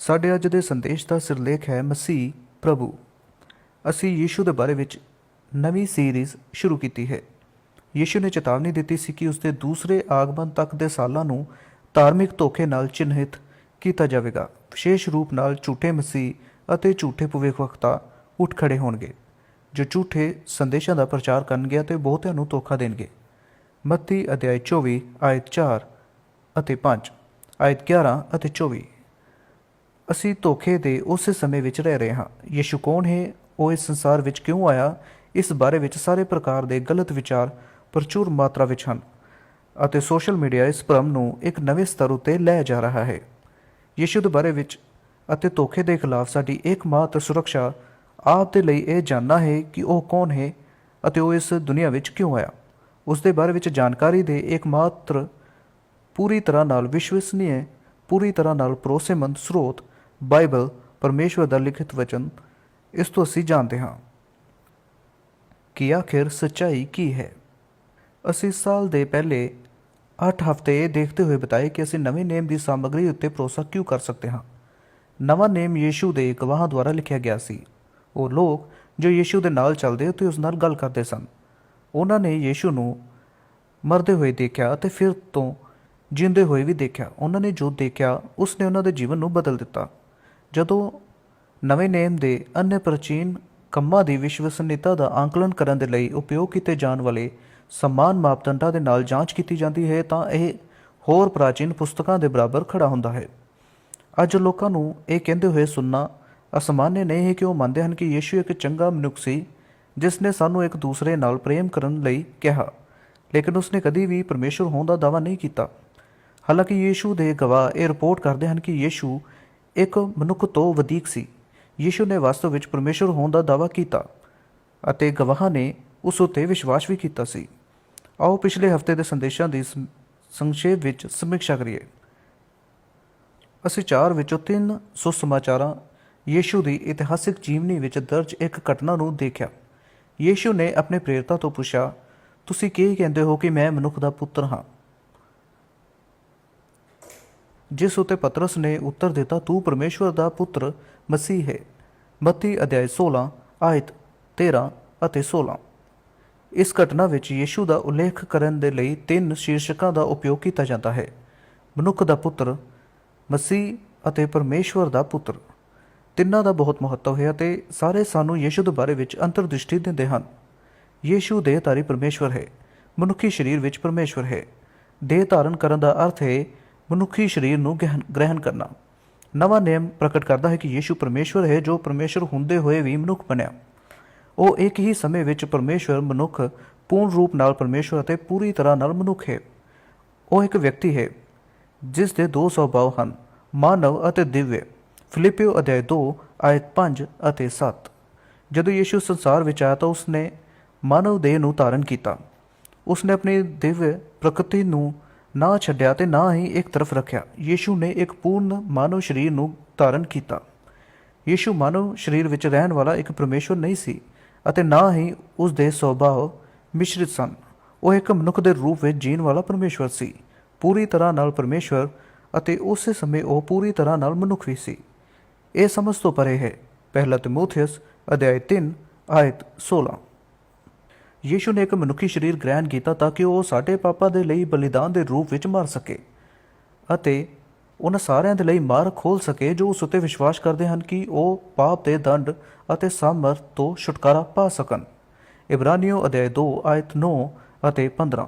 ਸਾਡੇ ਅੱਜ ਦੇ ਸੰਦੇਸ਼ ਦਾ ਸਿਰਲੇਖ ਹੈ ਮਸੀਹ ਪ੍ਰਭੂ। ਅਸੀਂ ਯੀਸ਼ੂ ਦੇ ਬਾਰੇ ਵਿੱਚ ਨਵੀਂ ਸੀਰੀਜ਼ ਸ਼ੁਰੂ ਕੀਤੀ ਹੈ। ਯੀਸ਼ੂ ਨੇ ਚੇਤਾਵਨੀ ਦਿੱਤੀ ਸੀ ਕਿ ਉਸ ਦੇ ਦੂਸਰੇ ਆਗਮਨ ਤੱਕ ਦੇ ਸਾਲਾਂ ਨੂੰ ਧਾਰਮਿਕ ਧੋਖੇ ਨਾਲ ਚਿੰਨ੍ਹਿਤ ਕੀਤਾ ਜਾਵੇਗਾ। ਵਿਸ਼ੇਸ਼ ਰੂਪ ਨਾਲ ਝੂਠੇ ਮਸੀਹ ਅਤੇ ਝੂਠੇ ਭਵਿੱਖਵਕਤਾ ਉੱਠ ਖੜੇ ਹੋਣਗੇ, ਜੋ ਝੂਠੇ ਸੰਦੇਸ਼ਾਂ ਦਾ ਪ੍ਰਚਾਰ ਕਰਨਗੇ ਅਤੇ ਬਹੁਤਿਆਂ ਨੂੰ ਧੋਖਾ ਦੇਣਗੇ। ਮੱਤੀ ਅਧਿਆਇ 24 ਆਇਤ 4 ਅਤੇ 5 ਆਇਤ 11 ਅਤੇ 24 ਅਸੀਂ ਧੋਖੇ ਦੇ ਉਸ ਸਮੇਂ ਵਿੱਚ ਰਹਿ ਰਹੇ ਹਾਂ। ਯਿਸੂ ਕੌਣ ਹੈ? ਉਹ ਇਸ ਸੰਸਾਰ ਵਿੱਚ ਕਿਉਂ ਆਇਆ? ਇਸ ਬਾਰੇ ਵਿੱਚ ਸਾਰੇ ਪ੍ਰਕਾਰ ਦੇ ਗਲਤ ਵਿਚਾਰ ਪ੍ਰਚੁਰ ਮਾਤਰਾ ਵਿੱਚ ਹਨ ਅਤੇ ਸੋਸ਼ਲ ਮੀਡੀਆ ਇਸ ਭਰਮ ਨੂੰ ਇੱਕ ਨਵੇਂ ਸਤਰ ਉੱਤੇ ਲੈ ਜਾ ਰਿਹਾ ਹੈ। ਯਿਸੂ ਦੇ ਬਾਰੇ ਵਿੱਚ ਅਤੇ ਧੋਖੇ ਦੇ ਖਿਲਾਫ ਸਾਡੀ ਇੱਕਮਾਤਰ ਸੁਰੱਖਿਆ ਆਪ ਦੇ ਲਈ ਇਹ ਜਾਣਨਾ ਹੈ ਕਿ ਉਹ ਕੌਣ ਹੈ ਅਤੇ ਉਹ ਇਸ ਦੁਨੀਆ ਵਿੱਚ ਕਿਉਂ ਆਇਆ। ਉਸ ਦੇ ਬਾਰੇ ਵਿੱਚ ਜਾਣਕਾਰੀ ਦੇ ਇੱਕਮਾਤਰ ਪੂਰੀ ਤਰ੍ਹਾਂ ਨਾਲ ਵਿਸ਼ਵਸਨੀय ਪੂਰੀ ਤਰ੍ਹਾਂ ਨਾਲ ਭਰੋਸੇਮੰਦ ਸਰੋਤ ਬਾਈਬਲ ਪਰਮੇਸ਼ਵਰ ਦਾ ਲਿਖਿਤ ਵਚਨ ਇਸ ਤੋਂ ਅਸੀਂ ਜਾਣਦੇ ਹਾਂ ਕਿ ਆਖਿਰ ਸੱਚਾਈ ਕੀ ਹੈ। ਅਸੀਂ ਸਾਲ ਦੇ ਪਹਿਲੇ 8 ਹਫ਼ਤੇ ਇਹ ਦੇਖਦੇ ਹੋਏ ਬਤਾਏ ਕਿ ਅਸੀਂ ਨਵੇਂ ਨੇਮ ਦੀ ਸਾਮਗਰੀ ਉੱਤੇ ਭਰੋਸਾ ਕਿਉਂ ਕਰ ਸਕਦੇ ਹਾਂ? ਨਵਾਂ ਨੇਮ ਯੀਸ਼ੂ ਦੇ ਗਵਾਹਾਂ ਦੁਆਰਾ ਲਿਖਿਆ ਗਿਆ ਸੀ। ਉਹ ਲੋਕ ਜੋ ਯੀਸ਼ੂ ਦੇ ਨਾਲ ਚੱਲਦੇ ਅਤੇ ਉਸ ਨਾਲ ਗੱਲ ਕਰਦੇ ਸਨ। ਉਹਨਾਂ ਨੇ ਯੀਸ਼ੂ ਨੂੰ ਮਰਦੇ ਹੋਏ ਦੇਖਿਆ ਅਤੇ ਫਿਰ ਤੋਂ ਜਿੰਦੇ ਹੋਏ ਵੀ ਦੇਖਿਆ। ਉਹਨਾਂ ਨੇ ਜੋ ਦੇਖਿਆ ਉਸ ਨੇ ਉਹਨਾਂ ਦੇ ਜੀਵਨ ਨੂੰ ਬਦਲ ਦਿੱਤਾ। ਜਦੋਂ ਨਵੇਂ ਨੇਮ ਦੇ ਅਨਿ ਪ੍ਰਾਚੀਨ ਕੰਮਾਂ ਦੀ ਵਿਸ਼ਵਸਨੀयता ਦਾ ਆਂਕਲਨ ਕਰਨ ਦੇ ਲਈ ਉਪਯੋਗ ਕੀਤੇ ਜਾਣ ਵਾਲੇ ਸਮਾਨ ਮਾਪਦੰਡਾਂ ਦੇ ਨਾਲ ਜਾਂਚ ਕੀਤੀ ਜਾਂਦੀ ਹੈ, ਤਾਂ ਇਹ ਹੋਰ ਪ੍ਰਾਚੀਨ ਪੁਸਤਕਾਂ ਦੇ ਬਰਾਬਰ ਖੜਾ ਹੁੰਦਾ ਹੈ। ਅੱਜ ਲੋਕਾਂ ਨੂੰ ਇਹ ਕਹਿੰਦੇ ਹੋਏ ਸੁਣਨਾ ਅਸਮਾਨਯ ਨਹੀਂ ਹੈ ਕਿ ਉਹ ਮੰਨਦੇ ਹਨ ਕਿ ਯੀਸ਼ੂ ਇੱਕ ਚੰਗਾ ਮਨੁੱਖ ਸੀ, ਜਿਸ ਨੇ ਸਾਨੂੰ ਇੱਕ ਦੂਸਰੇ ਨਾਲ ਪ੍ਰੇਮ ਕਰਨ ਲਈ ਕਿਹਾ, ਲੇਕਿਨ ਉਸਨੇ ਕਦੀ ਵੀ ਪਰਮੇਸ਼ਵਰ ਹੋਣ ਦਾ ਦਾਅਵਾ ਨਹੀਂ ਕੀਤਾ। ਹਾਲਾਂਕਿ ਯੀਸ਼ੂ ਦੇ ਗਵਾਹ ਇਹ ਰਿਪੋਰਟ ਕਰਦੇ ਹਨ ਕਿ ਯੀਸ਼ੂ ਇੱਕ ਮਨੁੱਖ ਤੋਂ ਵਧੇਕ ਸੀ। ਯੀਸ਼ੂ ਨੇ ਵਾਸਤਵ ਵਿੱਚ ਪਰਮੇਸ਼ਵਰ ਹੋਣ ਦਾ ਦਾਅਵਾ ਕੀਤਾ ਅਤੇ ਗਵਾਹਾਂ ਨੇ ਉਸ ਉੱਤੇ ਵਿਸ਼ਵਾਸ ਵੀ ਕੀਤਾ ਸੀ। ਆਓ ਪਿਛਲੇ ਹਫ਼ਤੇ ਦੇ ਸੰਦੇਸ਼ਾਂ ਦੀ ਸੰਖੇਪ ਵਿੱਚ ਸਮੀਖਿਆ ਕਰੀਏ। ਅਸੀਂ ਚਾਰ ਵਿੱਚੋਂ ਤਿੰਨ ਸੁਸਮਾਚਾਰਾਂ ਯੀਸ਼ੂ ਦੀ ਇਤਿਹਾਸਿਕ ਜੀਵਨੀ ਵਿੱਚ ਦਰਜ ਇੱਕ ਘਟਨਾ ਨੂੰ ਦੇਖਿਆ। ਯੀਸ਼ੂ ਨੇ ਆਪਣੇ ਪ੍ਰੇਰਤਾ ਤੋਂ ਪੁੱਛਿਆ, ਤੁਸੀਂ ਕੀ ਕਹਿੰਦੇ ਹੋ ਕਿ ਮੈਂ ਮਨੁੱਖ ਦਾ ਪੁੱਤਰ ਹਾਂ? ਜਿਸ ਉਤੇ ਪਤਰਸ ਨੇ ਉੱਤਰ ਦਿੱਤਾ, ਤੂੰ ਪਰਮੇਸ਼ਵਰ ਦਾ ਪੁੱਤਰ, ਮਸੀਹ ਹੈ। ਮੱਤੀ ਅਧਿਆਇ 16 ਆਇਤ 13 ਅਤੇ 16 ਇਸ ਘਟਨਾ ਵਿੱਚ ਯੀਸ਼ੂ ਦਾ ਉਲੇਖ ਕਰਨ ਦੇ ਲਈ ਤਿੰਨ ਸ਼ੀਰਸ਼ਕਾਂ ਦਾ ਉਪਯੋਗ ਕੀਤਾ ਜਾਂਦਾ ਹੈ। ਮਨੁੱਖ ਦਾ ਪੁੱਤਰ, ਮਸੀਹ ਅਤੇ ਪਰਮੇਸ਼ਵਰ ਦਾ ਪੁੱਤਰ। ਤਿੰਨਾਂ ਦਾ ਬਹੁਤ ਮਹੱਤਵ ਹੈ ਅਤੇ ਸਾਰੇ ਸਾਨੂੰ ਯੀਸ਼ੂ ਦੇ ਬਾਰੇ ਵਿੱਚ ਅੰਤਰਦ੍ਰਿਸ਼ਟੀ ਦਿੰਦੇ ਹਨ। ਯੀਸ਼ੂ ਦੇਹਧਾਰੀ ਪਰਮੇਸ਼ਵਰ ਹੈ। ਮਨੁੱਖੀ ਸਰੀਰ ਵਿੱਚ ਪਰਮੇਸ਼ਵਰ ਹੈ। ਦੇਹ ਧਾਰਨ ਕਰਨ ਦਾ ਅਰਥ ਹੈ ਮਨੁੱਖੀ ਸਰੀਰ ਨੂੰ ਗਹਿਨ- ਗ੍ਰਹਿਣ ਕਰਨਾ। ਨਵਾਂ ਨਿਯਮ ਪ੍ਰਕਟ ਕਰਦਾ ਹੈ ਕਿ ਯੀਸ਼ੂ ਪਰਮੇਸ਼ਵਰ ਹੈ ਜੋ ਪਰਮੇਸ਼ਵਰ ਹੁੰਦੇ ਹੋਏ ਵੀ ਮਨੁੱਖ ਬਣਿਆ। ਉਹ ਇੱਕ ਹੀ ਸਮੇਂ ਵਿੱਚ ਪਰਮੇਸ਼ਵਰ ਮਨੁੱਖ ਪੂਰਨ ਰੂਪ ਨਾਲ ਪਰਮੇਸ਼ਵਰ ਅਤੇ ਪੂਰੀ ਤਰ੍ਹਾਂ ਨਾਲ ਮਨੁੱਖ ਹੈ। ਉਹ ਇੱਕ ਵਿਅਕਤੀ ਹੈ, ਜਿਸ ਦੇ ਦੋ ਸੁਭਾਅ ਹਨ, ਮਾਨਵ ਅਤੇ ਦਿਵਯ। ਫਿਲਿਪਿਓ ਅਧਿਆਇ 2 ਆਇਤ 5 ਅਤੇ 7 ਜਦੋਂ ਯੀਸ਼ੂ ਸੰਸਾਰ ਵਿੱਚ ਆਇਆ ਤਾਂ ਉਸਨੇ ਮਾਨਵ ਦੇਹ ਨੂੰ ਧਾਰਨ ਕੀਤਾ। ਉਸਨੇ ਆਪਣੀ ਦਿਵਯ ਪ੍ਰਕਿਰਤੀ ਨੂੰ ਨਾ ਛੱਡਿਆ ਤੇ ਨਾ ਹੀ ਇੱਕ ਤਰਫ ਰੱਖਿਆ। ਯੀਸ਼ੂ ਨੇ ਇੱਕ ਪੂਰਨ ਮਾਨਵ ਸਰੀਰ ਨੂੰ ਧਾਰਨ ਕੀਤਾ। ਯੀਸ਼ੂ ਮਾਨਵ ਸਰੀਰ ਵਿੱਚ ਰਹਿਣ ਵਾਲਾ ਇੱਕ ਪਰਮੇਸ਼ਵਰ ਨਹੀਂ ਸੀ ਅਤੇ ਨਾ ਹੀ ਉਸ ਦੇ ਸੁਭਾਅ ਮਿਸ਼ਰਿਤ ਸਨ। ਉਹ ਇੱਕ ਮਨੁੱਖ ਦੇ ਰੂਪ ਵਿੱਚ ਜੀਣ ਵਾਲਾ ਪਰਮੇਸ਼ਵਰ ਸੀ। ਪੂਰੀ ਤਰ੍ਹਾਂ ਨਾਲ ਪਰਮੇਸ਼ਵਰ ਅਤੇ ਉਸੇ ਸਮੇਂ ਉਹ ਪੂਰੀ ਤਰ੍ਹਾਂ ਨਾਲ ਮਨੁੱਖ ਵੀ ਸੀ। ਇਹ ਸਮਝ ਤੋਂ ਪਰੇ ਹੈ। ਪਹਿਲਾ ਤਿਮੋਥੀਅਸ ਅਧਿਆਇ 3 ਆਇਤ 16 ਯੀਸ਼ੂ ਨੇ ਇੱਕ ਮਨੁੱਖੀ ਸਰੀਰ ਗ੍ਰਹਿਣ ਕੀਤਾ ਤਾਂ ਕਿ ਉਹ ਸਾਡੇ ਪਾਪਾਂ ਦੇ ਲਈ ਬਲੀਦਾਨ ਦੇ ਰੂਪ ਵਿੱਚ ਮਰ ਸਕੇ ਅਤੇ ਉਹਨਾਂ ਸਾਰਿਆਂ ਦੇ ਲਈ ਮਾਰ ਖੋਲ ਸਕੇ ਜੋ ਉਸ ਉੱਤੇ ਵਿਸ਼ਵਾਸ ਕਰਦੇ ਹਨ ਕਿ ਉਹ ਪਾਪ ਦੇ ਦੰਡ ਅਤੇ ਸਾਮਰਥ ਤੋਂ ਛੁਟਕਾਰਾ ਪਾ ਸਕਣ। ਇਬਰਾਨੀਓ ਅਧਿਆਇ 2 ਆਇਤ 9 ਅਤੇ 15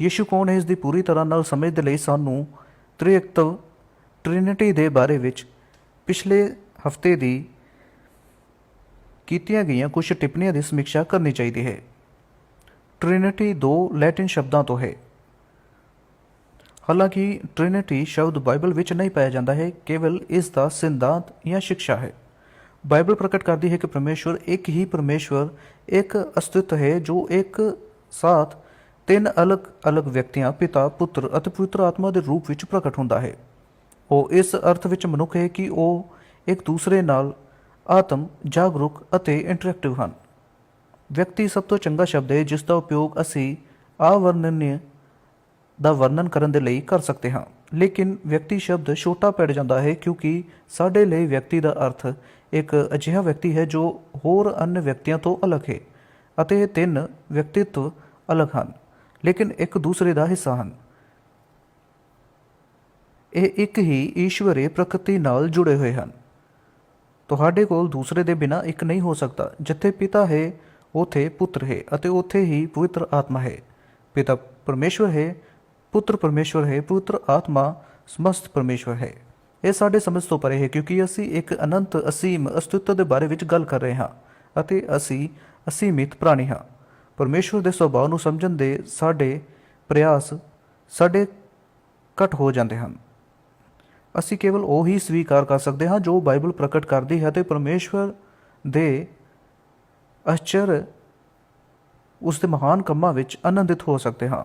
ਯੀਸ਼ੂ ਕੌਣ ਹੈ ਇਸ ਦੀ ਪੂਰੀ ਤਰ੍ਹਾਂ ਨਾਲ ਸਮਝ ਦੇ ਲਈ ਸਾਨੂੰ ਤ੍ਰਿਏਕਤਵ ਟ੍ਰਿਨਿਟੀ ਦੇ ਬਾਰੇ ਵਿੱਚ ਪਿਛਲੇ ਹਫ਼ਤੇ ਦੀ ਕੀਤੀਆਂ ਗਈਆਂ ਕੁਝ ਟਿੱਪਣੀਆਂ ਦੀ ਸਮੀਖਿਆ ਕਰਨੀ ਚਾਹੀਦੀ ਹੈ। ਟ੍ਰਿਨਿਟੀ ਦੋ ਲੈਟਿਨ ਸ਼ਬਦਾਂ ਤੋਂ ਹੈ। ਹਾਲਾਂਕਿ ਟ੍ਰਿਨਿਟੀ ਸ਼ਬਦ ਬਾਈਬਲ ਵਿੱਚ ਨਹੀਂ ਪਾਇਆ ਜਾਂਦਾ ਹੈ, ਕੇਵਲ ਇਸ ਦਾ ਸਿਧਾਂਤ ਜਾਂ ਸਿੱਖਿਆ ਹੈ। ਬਾਈਬਲ ਪ੍ਰਗਟ ਕਰਦੀ ਹੈ ਕਿ ਪਰਮੇਸ਼ਵਰ ਇੱਕ ਹੀ ਪਰਮੇਸ਼ਵਰ, ਇੱਕ ਅਸਤਿਤਵ ਹੈ ਜੋ ਇੱਕ ਸਾਥ ਤਿੰਨ ਅਲੱਗ-ਅਲੱਗ ਵਿਅਕਤੀਆਂ, ਪਿਤਾ, ਪੁੱਤਰ ਅਤੇ ਪਵਿੱਤਰ ਆਤਮਾ ਦੇ ਰੂਪ ਵਿੱਚ ਪ੍ਰਗਟ ਹੁੰਦਾ ਹੈ। ਉਹ ਇਸ ਅਰਥ ਵਿੱਚ ਮਨੁੱਖ ਹੈ ਕਿ ਉਹ ਇੱਕ ਦੂਸਰੇ ਨਾਲ ਆਤਮ, ਜਾਗਰੂਕ ਅਤੇ ਇੰਟਰੈਕਟਿਵ ਹਨ। ਵਿਅਕਤੀ ਸਭ ਤੋਂ ਚੰਗਾ ਸ਼ਬਦ ਹੈ, ਜਿਸ ਦਾ ਉਪਯੋਗ ਅਸੀਂ ਆਵਰਣਨਯ ਦਾ ਵਰਣਨ ਕਰਨ ਦੇ ਲਈ ਕਰ ਸਕਦੇ ਹਾਂ। ਲੇਕਿਨ ਵਿਅਕਤੀ ਸ਼ਬਦ ਛੋਟਾ ਪੜ ਜਾਂਦਾ ਹੈ ਕਿਉਂਕਿ ਸਾਡੇ ਲਈ ਵਿਅਕਤੀ ਦਾ ਅਰਥ ਇੱਕ ਅਜਿਹਾ ਵਿਅਕਤੀ ਹੈ ਜੋ ਹੋਰ ਅન્ય ਵਿਅਕਤੀਆਂ ਤੋਂ ਅਲੱਗ ਹੈ ਅਤੇ ਇਹ ਤਿੰਨ ਵਿਅਕਤੀਤਵ ਅਲੱਗ ਹਨ, ਲੇਕਿਨ ਇੱਕ ਦੂਸਰੇ ਦਾ ਹਿੱਸਾ ਹਨ। ਇਹ ਇੱਕ ਹੀ ਈਸ਼ਵਰੀ ਪ੍ਰਕਿਰਤੀ ਨਾਲ ਜੁੜੇ ਹੋਏ ਹਨ। ਤੁਹਾਡੇ ਕੋਲ ਦੂਸਰੇ ਦੇ ਬਿਨਾ ਇੱਕ ਨਹੀਂ ਹੋ ਸਕਦਾ, ਜਿੱਥੇ ਪਿਤਾ ਹੈ ਉਥੇ ਪੁੱਤਰ ਹੈ ਅਤੇ ਉਥੇ ਹੀ ਪਵਿੱਤਰ ਆਤਮਾ ਹੈ। ਪਿਤਾ ਪਰਮੇਸ਼ਵਰ ਹੈ, ਪੁੱਤਰ ਪਰਮੇਸ਼ਵਰ ਹੈ, ਪਵਿੱਤਰ ਆਤਮਾ ਸਮਸਤ ਪਰਮੇਸ਼ਵਰ ਹੈ। ਇਹ ਸਾਡੇ ਸਮਝ ਤੋਂ ਪਰੇ ਹੈ ਕਿਉਂਕਿ ਅਸੀਂ ਇੱਕ ਅਨੰਤ ਅਸੀਮ ਅਸਤਿਤਵ ਦੇ ਬਾਰੇ ਵਿੱਚ ਗੱਲ ਕਰ ਰਹੇ ਹਾਂ ਅਤੇ ਅਸੀਂ ਅਸੀਮਿਤ ਪ੍ਰਾਣੀ ਹਾਂ। ਪਰਮੇਸ਼ਵਰ ਦੇ ਸੁਭਾਅ ਨੂੰ ਸਮਝਣ ਦੇ ਸਾਡੇ ਪ੍ਰਯਾਸ ਸਾਡੇ ਘਟ ਹੋ ਜਾਂਦੇ ਹਨ। ਅਸੀਂ ਕੇਵਲ ਉਹ ਹੀ ਸਵੀਕਾਰ ਕਰ ਸਕਦੇ ਹਾਂ ਜੋ ਬਾਈਬਲ ਪ੍ਰਗਟ ਕਰਦੀ ਹੈ ਤੇ ਪਰਮੇਸ਼ਵਰ ਦੇ ਅਚਰ ਉਸ ਦੇ ਮਹਾਨ ਕੰਮਾਂ ਵਿੱਚ ਆਨੰਦਿਤ ਹੋ ਸਕਦੇ ਹਾਂ।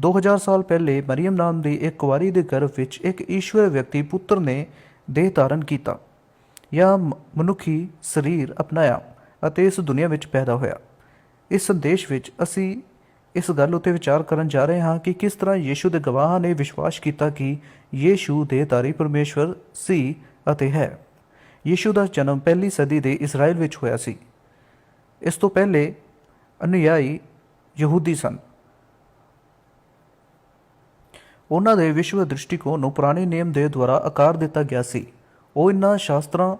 2000 ਸਾਲ ਪਹਿਲੇ ਮਰੀਮ ਨਾਮ ਦੀ ਇੱਕ ਕੁਆਰੀ ਦੇ ਗਰਭ ਵਿੱਚ ਇੱਕ ਈਸ਼ਵਰ ਵਿਅਕਤੀ ਪੁੱਤਰ ਨੇ ਦੇਹ ਧਾਰਨ ਕੀਤਾ। ਜਾਂ ਮਨੁੱਖੀ ਸਰੀਰ ਅਪਣਾਇਆ ਅਤੇ ਇਸ ਦੁਨੀਆ ਵਿੱਚ ਪੈਦਾ ਹੋਇਆ। ਇਸ ਸੰਦੇਸ਼ ਵਿੱਚ ਅਸੀਂ ਇਸ ਗੱਲ ਉੱਤੇ ਵਿਚਾਰ ਕਰਨ ਜਾ ਰਹੇ ਹਾਂ ਕਿ ਕਿਸ ਤਰ੍ਹਾਂ ਯੀਸ਼ੂ ਦੇ ਗਵਾਹਾਂ ਨੇ ਵਿਸ਼ਵਾਸ ਕੀਤਾ ਕਿ ਯੀਸ਼ੂ ਦੇਹਧਾਰੀ ਪਰਮੇਸ਼ਵਰ ਸੀ ਅਤੇ ਹੈ। ਯੀਸ਼ੂ ਦਾ ਜਨਮ ਪਹਿਲੀ ਸਦੀ ਦੇ ਇਜ਼ਰਾਈਲ ਵਿੱਚ ਹੋਇਆ ਸੀ। ਇਸ ਤੋਂ ਪਹਿਲੇ ਅਨੁਯਾਈ ਯਹੂਦੀ ਸਨ। ਉਹਨਾਂ ਦੇ ਵਿਸ਼ਵ ਦ੍ਰਿਸ਼ਟੀਕੋਣ ਨੂੰ ਪੁਰਾਣੇ ਨਿਯਮ ਦੇ ਦੁਆਰਾ ਆਕਾਰ ਦਿੱਤਾ ਗਿਆ ਸੀ। ਉਹ ਇਨ੍ਹਾਂ ਸ਼ਾਸਤਰਾਂ